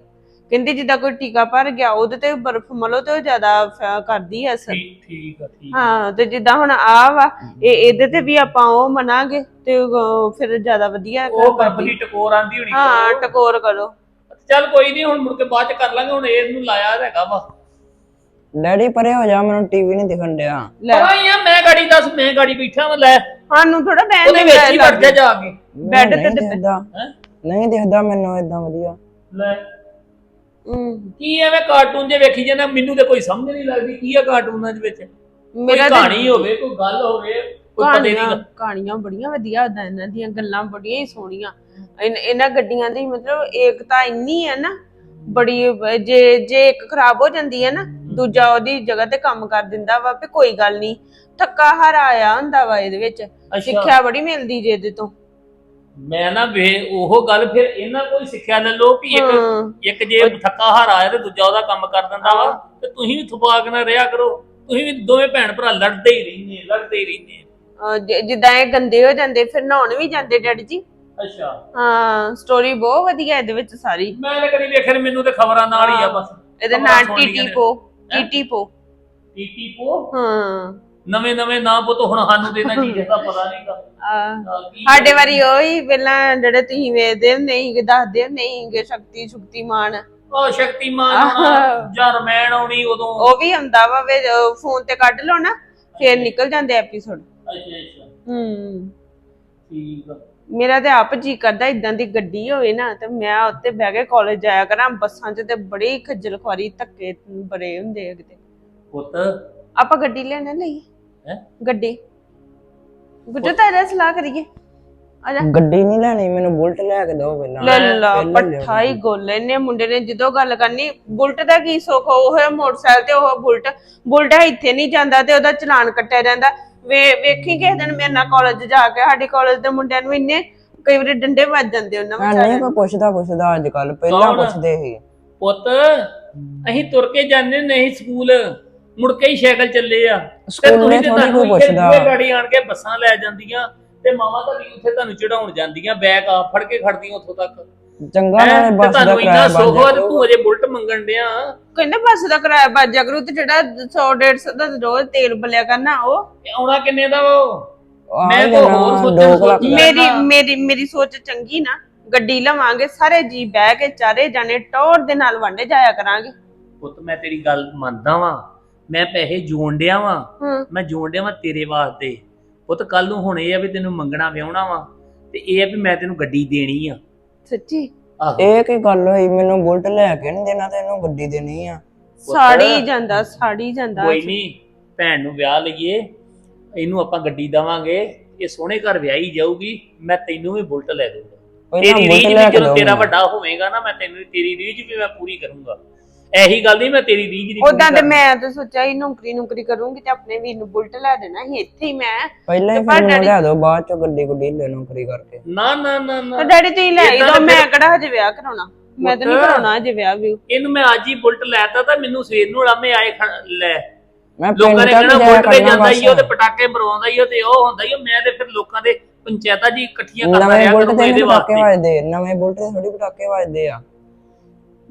Speaker 7: ਕਹਿੰਦੀ ਜਿੱਦਾਂ ਕੋਈ ਟੀਕਾ ਭਰ ਗਿਆ ਉਹਦੇ ਤੇ ਬਰਫ਼ ਮਲੋ ਤੇ ਉਹ ਜ਼ਿਆਦਾ ਫ- ਕਰਦੀ ਆ ਅਸਰ।
Speaker 4: ਠੀਕ ਠੀਕ ਆ ਠੀਕ
Speaker 7: ਹਾਂ ਤੇ ਜਿੱਦਾਂ ਹੁਣ ਆ ਵਾ ਇਹ ਇਹਦੇ ਤੇ ਵੀ ਆਪਾਂ ਉਹ ਮਨਾਂਗੇ ਤੇ ਉਹ ਫਿਰ ਜ਼ਿਆਦਾ ਵਧੀਆ
Speaker 4: ਉਹ ਬਰਫ। ਦੀ ਟਕੋਰ ਆਂਦੀ ਹੋਣੀ।
Speaker 7: ਹਾਂ ਟਕੋਰ ਕਰੋ।
Speaker 4: ਚੱਲ ਕੋਈ ਨਹੀਂ ਹੁਣ ਮੁੜ ਕੇ ਬਾਅਦ ਚ ਕਰ ਲਾਂਗੇ ਹੁਣ ਇਹਨੂੰ ਲਾਇਆ ਹੈਗਾ ਵਾ।
Speaker 3: ਡੈਡੀ ਪਰੇ ਹੋ ਜਾ ਮੈਨੂੰ ਟੀਵੀ ਨਹੀਂ ਦਿਖਣ ਡਿਆ।
Speaker 7: ਲੈ।
Speaker 4: ਹੀ ਆ ਮੈਂ ਗਾੜੀ ਦੱਸ ਮੈਂ ਗਾੜੀ ਬੈਠਾ ਵਾਂ ਲੈ।
Speaker 7: ਸਾਨੂੰ ਥੋੜਾ ਬੈਨ
Speaker 4: ਉਹਦੇ ਵਿੱਚ ਹੀ ਵੜ ਜਾ ਜਾ ਕੇ।
Speaker 7: ਬੈੱਡ
Speaker 3: ਨਹੀਂ
Speaker 7: ਤੇ
Speaker 3: ਦਿਖਦਾ।
Speaker 4: ਹੈਂ?
Speaker 3: ਨਹੀਂ ਦਿਖਦਾ ਮੈਨੂੰ ਇਦਾਂ ਵਧੀਆ।
Speaker 4: ਲੈ। ਕੀ ਐਵੇਂ ਕਾਰਟੂਨ ਜੇ ਵੇਖੀ ਜਾਂਦਾ ਮੈਨੂੰ ਤੇ ਕੋਈ ਸਮਝ ਨਹੀਂ ਲੱਗਦੀ ਕੀ ਆ ਕਾਰਟੂਨਾਂ ਦੇ ਵਿੱਚ। ਕੋਈ
Speaker 7: ਮੇਰਾ ਤਾਂ-
Speaker 4: ਕਹਾਣੀ ਹੋਵੇ ਕੋਈ ਗੱਲ ਹੋਵੇ ਕੋਈ ਪਤੇ ਦੀ
Speaker 7: ਕਹਾਣੀਆਂ ਬੜੀਆਂ ਵਧੀਆ ਹੁੰਦਾ ਇਹਨਾਂ ਦੀਆਂ ਗੱਲਾਂ ਬੜੀਆਂ ਹੀ ਸੋਹਣੀਆਂ। ਇਨ- ਇਹਨਾਂ ਗੱਡੀਆਂ ਦੀ ਮਤਲਬ ਏਕਤਾ ਇੰਨੀ ਹੈ ਨਾ ਬੜੀ ਵ- ਜੇ ਜੇ ਇੱਕ ਖਰਾਬ ਹੋ ਜਾਂਦੀ ਹੈ ਨਾ ਦੂਜਾ ਉਹਦੀ ਜਗ੍ਹਾ ਤੇ ਕੰਮ ਕਰ ਦਿੰਦਾ ਵਾ ਵੀ ਕੋਈ ਗੱਲ ਨਹੀਂ। ਥੱਕਾ ਹਾਰਾ ਆਇਆ ਹੁੰਦਾ ਵਾ ਇਹਦੇ ਵਿੱਚ
Speaker 4: ਅੱਛਾ।
Speaker 7: ਸਿੱਖਿਆ ਬੜੀ ਮਿਲਦੀ ਜੇ ਇਹਦੇ ਤੋਂ।
Speaker 4: ਮੈਂ ਨਾ ਵੇ ਉਹ ਗੱਲ ਫਿਰ ਇਹਨਾਂ ਕੋਈ ਸਿੱਖਿਆ ਲੈ ਲਓ ਵੀ ਇੱਕ
Speaker 7: ਹਾਂ।
Speaker 4: ਇੱਕ ਜੇ ਥੱਕਾ ਹਾਰ ਆਇਆ ਤੇ ਦੂਜਾ ਉਹਦਾ ਕੰਮ ਕਰ ਦਿੰਦਾ ਵਾ ਤੇ ਤੁਸੀਂ ਵੀ ਥਪਾਕ ਨਾ ਰਿਹਾ ਕਰੋ। ਤੁਸੀਂ ਵੀ ਦੋਵੇਂ ਭੈਣ ਭਰਾ ਲੜਦੇ ਹੀ ਰਹਿੰਦੇ ਲੜਦੇ ਹੀ ਰਹਿੰਦੇ
Speaker 7: ਅਹ ਜ- ਜਿੱਦਾਂ ਇਹ ਗੰਦੇ ਹੋ ਜਾਂਦੇ ਫਿਰ ਨਹਾਉਣ ਵੀ ਜਾਂਦੇ ਡੈਡੀ ਜੀ।
Speaker 4: ਅੱਛਾ।
Speaker 7: ਹਾਂ ਸਟੋਰੀ ਬਹੁਤ ਵਧੀਆ ਇਹਦੇ ਵਿੱਚ ਸਾਰੀ।
Speaker 4: ਮੈਂ ਤਾਂ ਕਦੀ ਵੇਖਿਆ ਨੀ, ਮੈਨੂੰ ਤੇ ਖਬਰਾਂ ਨਾਲ ਹੀ ਆ ਬਸ।
Speaker 7: ਇਹਦੇ
Speaker 4: ਖਬਰਾਂ
Speaker 7: ਨਾਲ
Speaker 4: ਸੁਣਨੀਆਂ
Speaker 7: ਟੀਟੀ
Speaker 4: ਨੇ।
Speaker 7: ਪੋ
Speaker 4: ਹੈਂ?
Speaker 7: ਟੀਟੀ ਪੋ।
Speaker 4: ਟੀਟੀ ਪੋ?
Speaker 7: ਹਾਂ।
Speaker 4: ਨਵੇਂ ਨਵੇਂ ਨਾਂ ਪੁੱਤ ਹੁਣ ਸਾਨੂੰ ਤੇ ਇਹਨਾਂ ਚੀਜ਼ਾਂ ਦਾ ਪਤਾ ਨਹੀਂਗਾ
Speaker 7: ਸਾਡੇ ਵਾਰੀ ਉਹੀ ਪਹਿਲਾਂ ਜਿਹੜੇ ਤੁਸੀਂ ਵੇਖਦੇ ਨਹੀਂ ਕਿ ਦੱਸਦੇ ਨਹੀਂ ਕਿ ਸ਼ਕਤੀ ਸ਼ਕਤੀਮਾਨ
Speaker 4: ਉਹ ਸ਼ਕਤੀਮਾਨ ਆਉਣਾ। ਜਾਂ ਰਮੈਣ ਆਉਣੀ ਉਦੋਂ।
Speaker 7: ਉਹ ਵੀ ਹੁੰਦਾ ਵਾ ਵੇ ਫੋਨ ਤੇ ਕੱਢ ਲਓ ਨਾ ਫੇਰ ਨਿਕਲ ਜਾਂਦੇ ਐਪੀਸੋਡ
Speaker 4: ਅੱਛਾ ਅੱਛਾ।
Speaker 7: ਹੂੰ।
Speaker 4: ਠੀਕ ਆ।
Speaker 7: ਮੇਰਾ ਤੇ ਆਪ ਜੀ ਕਰਦਾ ਇਦਾਂ ਦੀ ਗੱਡੀ ਹੋਵੇ ਨਾ ਤੇ ਮੈਂ ਉੱਤੇ ਬਹਿ ਕੇ ਕਾਲਜ ਜਾਇਆ ਕਰਾਂ ਬੱਸਾਂ 'ਚ ਤੇ ਬੜੀ ਖੱਜਲ ਖੁਆਰੀ ਧੱਕੇ ਬੜੇ ਹੁੰਦੇ ਆ ਕਿਤੇ।
Speaker 4: ਪੁੱਤ।
Speaker 7: ਆਪਾਂ ਗੱਡੀ ਲੈਣੇ ਲਈ?
Speaker 4: ਹੈਂ?
Speaker 7: ਗੱਡੀ। ਗੁੱਜੂ ਤਾਂ ਇਹਦਾ ਸਲਾਹ ਕਰੀਏ। ਆ ਜਾ।
Speaker 3: ਗੱਡੀ ਨਹੀਂ ਲੈਣੀ ਮੈਨੂੰ ਬੁਲਟ ਲੈ ਕੇ ਦਿਓ ਪਹਿਲਾਂ।
Speaker 7: ਲੈ ਲਾ
Speaker 3: ਪਹਿਲਾਂ
Speaker 7: ਹੀ ਗੋਲੇ ਨੇ ਮੁੰਡੇ ਨੇ ਜਦੋਂ ਗੱਲ ਕਰਨੀ ਬੁਲਟ ਦਾ ਕੀ ਸੁੱਖ ਉਹ ਹੈ ਮੋਟਰਸਾਈਕਲ ਤੇ ਉਹ ਬੁਲਟ। ਬੁਲਟ ਇੱਥੇ ਨਹੀਂ ਜਾਂਦਾ ਤੇ ਉਹਦਾ ਚਲਾਨ ਕੱਟਿਆ ਜਾਂਦਾ। ਵੇ ਵੇਖੀ ਕਿਸੇ ਦਿਨ ਮੇਰੇ ਨਾਲ ਕਾਲਜ ਜਾ ਕੇ ਸਾਡੇ ਕਾਲਜ ਦੇ ਮੁੰਡਿਆਂ ਨੂੰ ਇੰਨੇ ਕਈ ਵਾਰੀ ਡੰਡੇ ਵੱਜ ਜਾਂਦੇ ਉਹਨਾਂ
Speaker 3: ਹਾਂ,
Speaker 7: ਵਿਚਾਰਿਆਂ
Speaker 3: ਨਹੀਂ ਕੋਈ ਪੁੱਛਦਾ ਪੁੱਛਦਾ ਅੱਜ ਕੱਲ ਪਹਿਲਾਂ
Speaker 4: ਕੌਣ?
Speaker 3: ਪੁੱਛਦੇ ਸੀ।
Speaker 4: ਪੁੱਤ ਅਸੀਂ ਤੁਰ ਕੇ ਜਾਂਦੇ ਨਹੀਂ ਸਕੂਲ। ਮੁੜ ਕੇ ਹੀ ਸਾਈਕਲ ਚੱਲੇ ਆ ਤੇ
Speaker 3: ਸਕੂਲ
Speaker 4: ਤੁਸੀਂ
Speaker 3: ਨੇ
Speaker 4: ਤੇ ਤੁਹਾਨੂੰ ਇੱਥੇ
Speaker 3: ਪੁੱਛਦਾ
Speaker 4: ਦੂਏ ਗਾੜੀ ਆਣ ਕੇ ਬੱਸਾਂ ਲੈ ਜਾਂਦੀਆਂ ਤੇ ਮਾਵਾਂ ਤੁਹਾਡੀ ਉੱਥੇ ਤੁਹਾਨੂੰ ਚੜਾਉਣ ਜਾਂਦੀਆਂ ਬੈਗ ਆ ਫੜ ਕੇ ਖੜਦੀਆਂ ਉੱਥੋਂ ਤੱਕ
Speaker 3: ਚੰਗਾ
Speaker 4: ਹੈਂ?
Speaker 3: ਨਾਲੇ
Speaker 4: ਤੇ
Speaker 3: ਬੱਸ ਦਾ
Speaker 4: ਤੁਹਾਨੂੰ ਇੰਨਾ
Speaker 3: ਕਿਰਾਇਆ
Speaker 4: ਸੁੱਖ ਵਾ
Speaker 3: ਬਚ
Speaker 4: ਤੇ ਤੂੰ ਅਜੇ ਬੁਲਟ ਮੰਗਣ ਡਿਆ
Speaker 7: ਕਹਿੰਦੇ ਬੱਸ ਦਾ ਕਿਰਾਇਆ ਵੱਜ ਜਾ ਕਰੂ ਤੇ ਜਿਹੜਾ 100 150 ਦਾ ਰੋਜ਼ ਤੇਲ ਬਲਿਆ ਕਰਨਾ ਉਹ
Speaker 4: ਤੇ ਆਉਣਾ ਕਿੰਨੇ ਦਾ ਵਾ ਉਹ? ਮੈਂ ਤਾਂ ਹੋਰ ਸੋਚਣ ਸੋਚੀ।
Speaker 7: ਮੇਰੀ। ਮੇਰੀ ਮੇਰੀ ਸੋਚ ਚੰਗੀ ਨਾ ਗੱਡੀ ਲਵਾਂਗੇ ਸਾਰੇ ਜੀ ਬਹਿ ਕੇ ਚਾਰੇ ਜਾਣੇ ਟੌਰ ਦੇ ਨਾਲ ਵਾਂਡੇ ਜਾਇਆ ਕਰਾਂਗੇ
Speaker 4: ਪੁੱਤ ਮੈਂ ਤੇਰੀ ਗੱਲ ਮੰਨਦਾ ਵਾਂ ਮੈਂ ਪੈਸੇ ਜੋੜ ਡਿਆ ਵਾਂ।
Speaker 7: ਹੂੰ।
Speaker 4: ਮੈਂ ਜੋੜ ਡਿਆ ਵਾਂ ਤੇਰੇ ਵਾਸਤੇ। ਪੁੱਤ ਕੱਲ ਨੂੰ ਹੁਣ ਇਹ ਆ ਵੀ ਤੈਨੂੰ ਮੰਗਣਾ ਵਿਆਹਣਾ ਵਾ ਤੇ ਇਹ ਆ ਵੀ ਮੈਂ ਤੈਨੂੰ ਗੱਡੀ ਦੇਣੀ ਆ।
Speaker 7: ਸੱਚੀ?
Speaker 4: ਆਹੋ।
Speaker 3: ਇਹ ਕੀ ਗੱਲ ਹੋਈ? ਮੈਨੂੰ ਬੁਲਟ ਲੈ ਕੇ ਨਹੀਂ ਦੇਣਾ ਤੇ ਇਹਨੂੰ ਗੱਡੀ ਦੇਣੀ ਆ।
Speaker 7: ਸਾੜੀ ਜਾਂਦਾ ਸਾੜੀ ਜਾਂਦਾ
Speaker 4: ਕੋਈ ਨਹੀਂ ਭੈਣ ਨੂੰ ਵਿਆਹ ਲਈਏ ਇਹਨੂੰ ਆਪਾਂ ਗੱਡੀ ਦਵਾਂਗੇ ਇਹ ਸੋਹਣੇ ਘਰ ਵਿਆਹੀ ਜਾਊਗੀ ਮੈਂ ਤੈਨੂੰ ਵੀ ਬੁਲਟ ਲੈ ਦੂੰਗਾ ਤੇਰੀ
Speaker 3: ਬੁਲਟ
Speaker 4: ਰੀਝ
Speaker 3: ਲੈ
Speaker 4: ਵੀ
Speaker 3: ਕੇ
Speaker 4: ਜਦੋਂ ਤੇਰਾ। ਵੱਡਾ ਹੋਵੇਗਾ ਨਾ ਮੈਂ ਤੈਨੂੰ ਤੇਰੀ ਰੀਝ ਵੀ ਮੈਂ ਪੂਰੀ ਕਰੂੰਗਾ। ਇਹੀ ਗੱਲ ਨਹੀਂ ਮੈਂ ਤੇਰੀ ਰੀਝ ਪੂਰੀ
Speaker 7: ਉਦਾਂ ਤੇ। ਮੈਂ ਤਾਂ ਸੋਚਿਆ ਹੀ ਨੌਕਰੀ ਨੌਕਰੀ ਕਰੂੰਗੀ ਤੇ ਆਪਣੇ ਵੀਰ ਨੂੰ ਬੁਲਟ ਲੈ ਦੇਣਾ ਸੀ ਇੱਥੇ ਹੀ ਮੈਂ।
Speaker 3: ਪਹਿਲਾਂ ਹੀ ਫਿਰ ਲੈ ਦਿਓ ਬਾਅਦ ਚੋਂ ਗੱਡੀ ਗੁੱਡੀ ਲੈ ਨੌਕਰੀ ਕਰਕੇ।
Speaker 4: ਨਾ ਨਾ ਨਾ ਨਾ।
Speaker 7: ਤਾਂ ਡੈਡੀ ਤੁਸੀਂ ਲੈ ਹੀ ਦੋ
Speaker 4: ਤਾਂ
Speaker 7: ਮੈਂ ਕਿਹੜਾ ਹਜੇ ਵਿਆਹ ਕਰਾਉਣਾ? ਮੈਂ ਤਾਂ ਨਹੀਂ। ਕਰਾਉਣਾ ਹਜੇ ਵਿਆਹ ਵੀ।
Speaker 4: ਇਹਨੂੰ ਮੈਂ ਅੱਜ ਹੀ ਬੁਲਟ ਲੈਤਾ ਤਾਂ ਮੈਨੂੰ ਸਵੇਰ ਨੂੰ ਲਾਮੇ ਆਏ ਖੜ- ਲੈ।
Speaker 3: ਮੈਂ
Speaker 4: ਲੋਕਾਂ ਨੇ
Speaker 3: ਤੱਕ
Speaker 4: ਕਹਿਣਾ ਬੁਲਟ ਤੇ ਜਾਂਦਾ ਹੀ ਉਹ ਤੇ ਪਟਾਕੇ ਮਰਵਾਉਂਦਾ ਹੀ ਉਹ ਤੇ ਉਹ ਹੁੰਦਾ ਹੀ ਮੈਂ ਤੇ ਫਿਰ ਲੋਕਾਂ ਦੇ ਪੰਚਾਇਤਾਂ ਜੀ ਇਕੱਠੀਆਂ ਕਰਦਾ
Speaker 3: ਨਵੇਂ
Speaker 4: ਰਿਹਾ
Speaker 3: ਬੁਲਟ ਤੇ ਪਟਾਕੇ ਵੱਜਦੇ ਨਵੇਂ ਬੁਲਟ ਤੇ ਥੋੜੀ ਪਟਾਕੇ ਵੱਜਦੇ ਆ।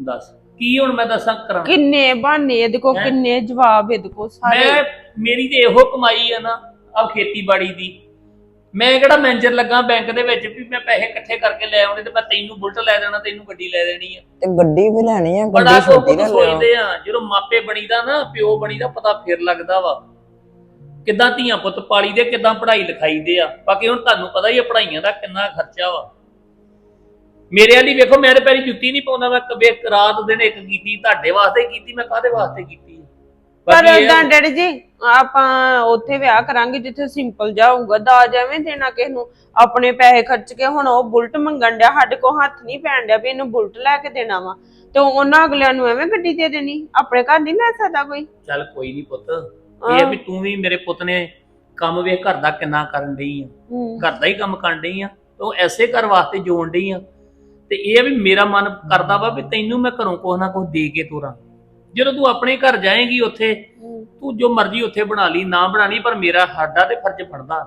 Speaker 4: ਦੱਸ। ਕੀ ਹੁਣ ਮੈਂ ਦੱਸਾਂ ਕਰਾਂ?
Speaker 7: ਕਿੰਨੇ ਬਹਾਨੇ ਇਹਦੇ ਕੋ? ਕਿੰਨੇ ਜਵਾਬ ਇਹਦੇ ਕੋ ਸਾਰੇ।
Speaker 4: ਮੈਂ ਮੇਰੀ ਤੇ ਇਹੋ ਕਮਾਈ ਆ ਨਾ ਆ ਖੇਤੀਬਾੜੀ ਦੀ। ਮੈਂ ਕਿਹੜਾ ਮੈਨੇਜਰ ਲੱਗਾ ਬੈਂਕ ਦੇ ਵਿੱਚ ਵੀ ਮੈਂ ਪੈਸੇ ਇਕੱਠੇ ਕਰਕੇ ਲੈ ਆਉਣੇ ਤੇ ਮੈਂ ਤੈਨੂੰ ਬੁਲਟ ਲੈ ਦੇਣਾ ਤੈਨੂੰ ਗੱਡੀ ਲੈ ਦੇਣੀ ਆ।
Speaker 3: ਤੇ ਗੱਡੀ ਵੀ ਲੈਣੀ ਆ
Speaker 4: ਬੜਾ
Speaker 3: ਗੱਡੀ
Speaker 4: ਕੁਝ
Speaker 3: ਛੋਟੀ ਲਿਓ
Speaker 4: ਸੋਚਦੇ ਆ ਜਦੋਂ ਮਾਪੇ ਬਣੀਦਾ ਨਾ ਪਿਓ ਬਣੀਦਾ ਪਤਾ ਫਿਰ ਲੱਗਦਾ ਵਾ। ਕਿੱਦਾਂ ਧੀਆਂ ਪੁੱਤ ਪਾਲੀ ਦੇ ਕਿੱਦਾਂ ਪੜ੍ਹਾਈ ਲਿਖਾਈ ਦੇ ਆ। ਬਾਕੀ ਹੁਣ ਤੁਹਾਨੂੰ ਪਤਾ ਹੀ ਆ ਪੜ੍ਹਾਈਆਂ ਦਾ ਕਿੰਨਾ ਖਰਚਾ ਵਾ। ਮੇਰੇ ਵਾਲੀ ਵੇਖੋ ਮੇਰੇ ਪੈਰੀ ਜੁੱਤੀ ਨਹੀਂ ਪਾਉਂਦਾ ਮੈਂ ਕਦੇ ਰਾਤ ਦਿਨ ਇੱਕ ਕੀਤੀ ਤੁਹਾਡੇ ਵਾਸਤੇ ਕੀਤੀ ਮੈਂ ਕਾਹਦੇ ਵਾਸਤੇ ਕੀਤੀ
Speaker 7: ਪਰ
Speaker 4: ਬਾਕੀ ਇਹ-
Speaker 7: ਉਦਾਂ ਡੈਡੀ ਜੀ ਆਪਾਂ ਉੱਥੇ ਵਿਆਹ ਕਰਾਂਗੇ ਜਿੱਥੇ ਸਿੰਪਲ ਜਾ ਹੋਊਗਾ ਦਾਜ ਐਵੇਂ ਦੇਣਾ ਕਿਸ ਨੂੰ ਆਪਣੇ ਪੈਸੇ ਖਰਚ ਕੇ ਹੁਣ ਉਹ ਬੁਲਟ ਮੰਗਣ ਡਿਆ ਸਾਡੇ ਕੋ ਹੱਥ ਨਹੀਂ ਪੈਣ ਡਿਆ ਵੀ ਇਹਨੂੰ ਬੁਲਟ ਲੈ ਕੇ ਦੇਣਾ ਵਾ। ਤੇ ਉਹਨਾਂ ਅਗਲਿਆਂ ਨੂੰ ਐਵੇਂ ਗੱਡੀ ਦੇ ਦੇਣੀ ਆਪਣੇ ਘਰ ਨਹੀਂ ਲੈ ਸਕਦਾ ਕੋਈ।
Speaker 4: ਚੱਲ ਕੋਈ ਨਹੀਂ ਪੁੱਤ ਇਹ ਆ ਵੀ ਤੂੰ ਵੀ ਮੇਰੇ ਪੁੱਤ ਨੇ ਕੰਮ ਵੇਖ ਘਰ ਦਾ ਕਿੰਨਾ ਕਰਨ ਡਈ ਆ।
Speaker 7: ਹੂੰ।
Speaker 4: ਘਰ ਦਾ ਹੀ ਕੰਮ ਕਰਨ ਡਈ ਆ ਤੂੰ ਐਸੇ ਘਰ ਵਾਸਤੇ ਜੋਣ ਡਈ ਆ ਤੇ ਇਹ ਆ ਵੀ ਮੇਰਾ ਮਨ ਕਰਦਾ ਵਾ ਵੀ ਤੈਨੂੰ ਮੈਂ ਘਰੋਂ ਕੁਛ ਨਾ ਕੁਛ ਦੇ ਕੇ ਤੋਰਾਂ। ਜਦੋਂ ਤੂੰ ਆਪਣੇ ਘਰ ਜਾਏਂਗੀ ਉੱਥੇ ਤੂੰ ਜੋ ਮਰਜ਼ੀ ਉੱਥੇ ਬਣਾ ਲਈ ਨਾ ਬਣਾ ਲਈ ਪਰ ਮੇਰਾ ਸਾਡਾ ਤੇ ਫਰਜ਼ ਨਾ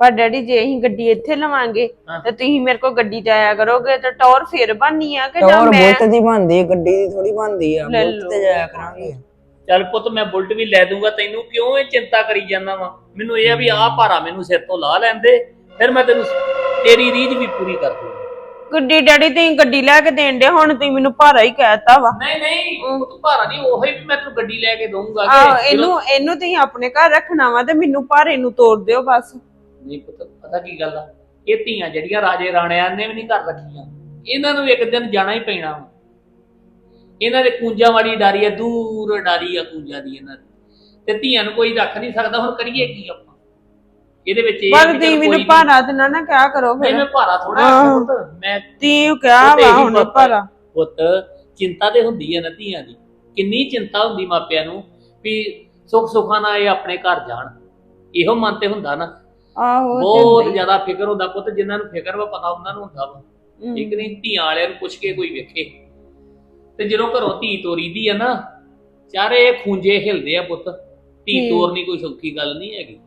Speaker 7: ਪਰ ਡੈਡੀ ਜੇ ਅਸੀਂ ਗੱਡੀ ਇੱਥੇ ਲਵਾਂਗੇ
Speaker 4: ਹਾਂ।
Speaker 7: ਤੇ ਤੁਸੀਂ ਮੇਰੇ ਕੋਲ ਗੱਡੀ ਆਇਆ ਕਰੋਗੇ ਤੇ ਟੌਰ ਫੇਰ ਬਣਨੀ ਆ ਕਿ ਜਾਂ
Speaker 3: ਟੌਰ
Speaker 7: ਮੈਂ
Speaker 3: ਬੁਲਟ ਦੀ ਬਣਦੀ ਆ ਗੱਡੀ ਦੀ ਥੋੜੀ ਬਣਦੀ ਆ
Speaker 7: ਲੈ
Speaker 3: ਬੁਲਟ ਤੇ। ਜਾਇਆ ਕਰਾਂਗੇ।
Speaker 4: ਚੱਲ ਪੁੱਤ ਮੈਂ ਬੁਲਟ ਵੀ ਲੈ ਦੂੰਗਾ ਤੈਨੂੰ ਕਿਉਂ ਇਹ ਚਿੰਤਾ ਕਰੀ ਜਾਂਦਾ ਵਾ? ਮੈਨੂੰ ਇਹ ਆ ਵੀ ਆਹ ਭਾਰਾ ਮੈਨੂੰ ਸਿਰ ਤੋਂ ਲਾ ਲੈਂਦੇ ਫਿਰ ਮੈਂ ਤੈਨੂੰ ਤੇਰੀ ਰੀਝ ਵੀ ਪੂਰੀ ਕਰ ਦੂੰਗਾ।
Speaker 7: ਗੱਡੀ ਡੈਡੀ ਤੁਸੀਂ ਗੱਡੀ ਲੈ ਕੇ ਦੇਣ ਦੇ ਹੁਣ ਤੁਸੀਂ ਮੈਨੂੰ ਭਾਰਾ ਹੀ ਕਹਿਤਾ ਵਾ।
Speaker 4: ਨਹੀਂ ਨਹੀਂ ਉਹ ਤੂੰ ਭਾਰਾ ਨਹੀਂ ਉਹੀ ਵੀ ਮੈਂ ਤੈਨੂੰ ਗੱਡੀ ਲੈ ਕੇ ਦਊਂਗਾ
Speaker 7: ਆ ਇਹਨੂੰ ਇਹਨੂੰ ਤੁਸੀਂ ਆਪਣੇ ਘਰ ਰੱਖਣਾ ਵਾ ਤੇ ਮੈਨੂੰ ਭਾਰੇ ਨੂੰ ਤੋੜ ਦਿਓ ਬਸ।
Speaker 4: ਨਹੀਂ ਪੁੱਤ ਪਤਾ ਕੀ ਗੱਲ ਆ? ਇਹ ਧੀਆਂ ਜਿਹੜੀਆਂ ਰਾਜੇ ਰਾਣਿਆਂ ਨੇ ਵੀ ਨਹੀਂ ਘਰ ਰੱਖੀਆਂ। ਇਹਨਾਂ ਨੂੰ ਇੱਕ ਦਿਨ ਜਾਣਾ ਹੀ ਪੈਣਾ ਵਾ। ਇਹਨਾਂ ਦੇ ਕੁੰਜਾਂ ਵਾਲੀ ਡਾਰੀ ਆ ਦੂਰ ਡਾਰੀ ਆ ਕੁੰਜਾਂ ਦੀ ਇਹਨਾਂ ਦੀ। ਤੇ ਧੀਆਂ ਨੂੰ ਕੋਈ ਰੱਖ ਨਹੀਂ ਸਕਦਾ ਹੁਣ ਕਰੀਏ ਕੀ ਆਪਾਂ? ਇਹਦੇ ਵਿੱਚ ਇਹ ਆ
Speaker 7: ਪਰ
Speaker 4: ਵੀ ਚੱਲ
Speaker 7: ਮੈਨੂੰ
Speaker 4: ਕੋਈ
Speaker 7: ਭਾਰਾ ਤੇ ਨਾ ਨਾ ਕਿਆ ਕਰੋ
Speaker 4: ਨਹੀਂ
Speaker 7: ਫਿਰ।
Speaker 4: ਮੈਂ ਭਾਰਾ ਥੋੜਾ
Speaker 7: ਆਹ।
Speaker 4: ਪੁੱਤ ਮੈਂ ਤੇ
Speaker 7: ਵਾ
Speaker 4: ਇਹੀ
Speaker 7: ਹੁਣ। ਭਾਰਾ
Speaker 4: ਪੁੱਤ ਚਿੰਤਾ ਤੇ ਹੁੰਦੀ ਹੈ ਨਾ ਧੀਆਂ ਦੀ। ਕਿੰਨੀ ਚਿੰਤਾ ਹੁੰਦੀ ਮਾਪਿਆਂ ਨੂੰ ਵੀ ਸੁੱਖ ਸੁੱਖਾਂ ਨਾਲ ਇਹ ਆਪਣੇ ਘਰ ਜਾਣ। ਇਹੋ ਮਨ ਤੇ ਹੁੰਦਾ ਨਾ।
Speaker 7: ਆਹੋ ਤੇ
Speaker 4: ਬਹੁਤ
Speaker 7: ਹੁੰਦਾ ਹੀ।
Speaker 4: ਜ਼ਿਆਦਾ ਫਿਕਰ ਹੁੰਦਾ ਪੁੱਤ ਜਿਨ੍ਹਾਂ ਨੂੰ ਫਿਕਰ ਵਾ ਪਤਾ ਉਹਨਾਂ ਨੂੰ ਹੁੰਦਾ ਵਾ।
Speaker 7: ਹਮ।
Speaker 4: ਇੱਕ ਨਹੀਂ? ਧੀਆਂ ਵਾਲਿਆਂ ਨੂੰ ਪੁੱਛ ਕੇ ਕੋਈ ਵੇਖੇ। ਤੇ ਜਦੋਂ ਘਰੋਂ ਧੀ ਤੋਰੀ ਦੀ ਆ ਨਾ ਚਾਰੇ ਖੂੰਜੇ ਹਿਲਦੇ ਆ ਪੁੱਤ। ਧੀ
Speaker 7: ਹੂੰ।
Speaker 4: ਤੋਰਨੀ ਕੋਈ ਸੌਖੀ ਗੱਲ ਨਹੀਂ ਹੈਗੀ।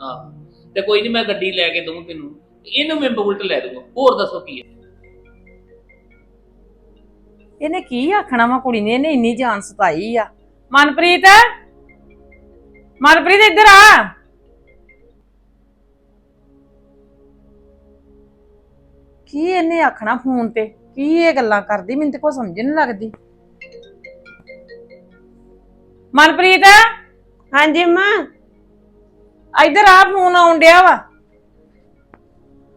Speaker 4: ਹਾਂ ਤੇ ਕੋਈ ਨਹੀਂ ਮੈਂ ਗੱਡੀ ਲੈ ਕੇ ਦਊਂ ਤੈਨੂੰ। ਇਹਨੂੰ ਮੈਂ ਬੁਲਟ ਲੈ ਦੂੰਗਾ ਹੋਰ ਦੱਸੋ ਕੀ ਹੈ?
Speaker 5: ਇਹਨੇ ਕੀ ਆਖਣਾ ਵਾ ਕੁੜੀ ਨੇ? ਇਹਨੇ ਇੰਨੀ ਜਾਨ ਸਤਾਈ ਆ। ਮਨਪ੍ਰੀਤ? ਮਨਪ੍ਰੀਤ ਇੱਧਰ ਆ। ਕੀ ਇਹਨੇ ਆਖਣਾ ਫੋਨ ਤੇ? ਕੀ ਇਹ ਗੱਲਾਂ ਕਰਦੀ? ਮੈਨੂੰ ਤੇ ਕੋਈ ਸਮਝ ਨਹੀਂ ਲੱਗਦੀ। ਮਨਪ੍ਰੀਤ?
Speaker 7: ਹਾਂਜੀ ਮਾਂ।
Speaker 5: ਇੱਧਰ ਆ ਫੋਨ ਆਉਣ ਡਿਆ ਵਾ।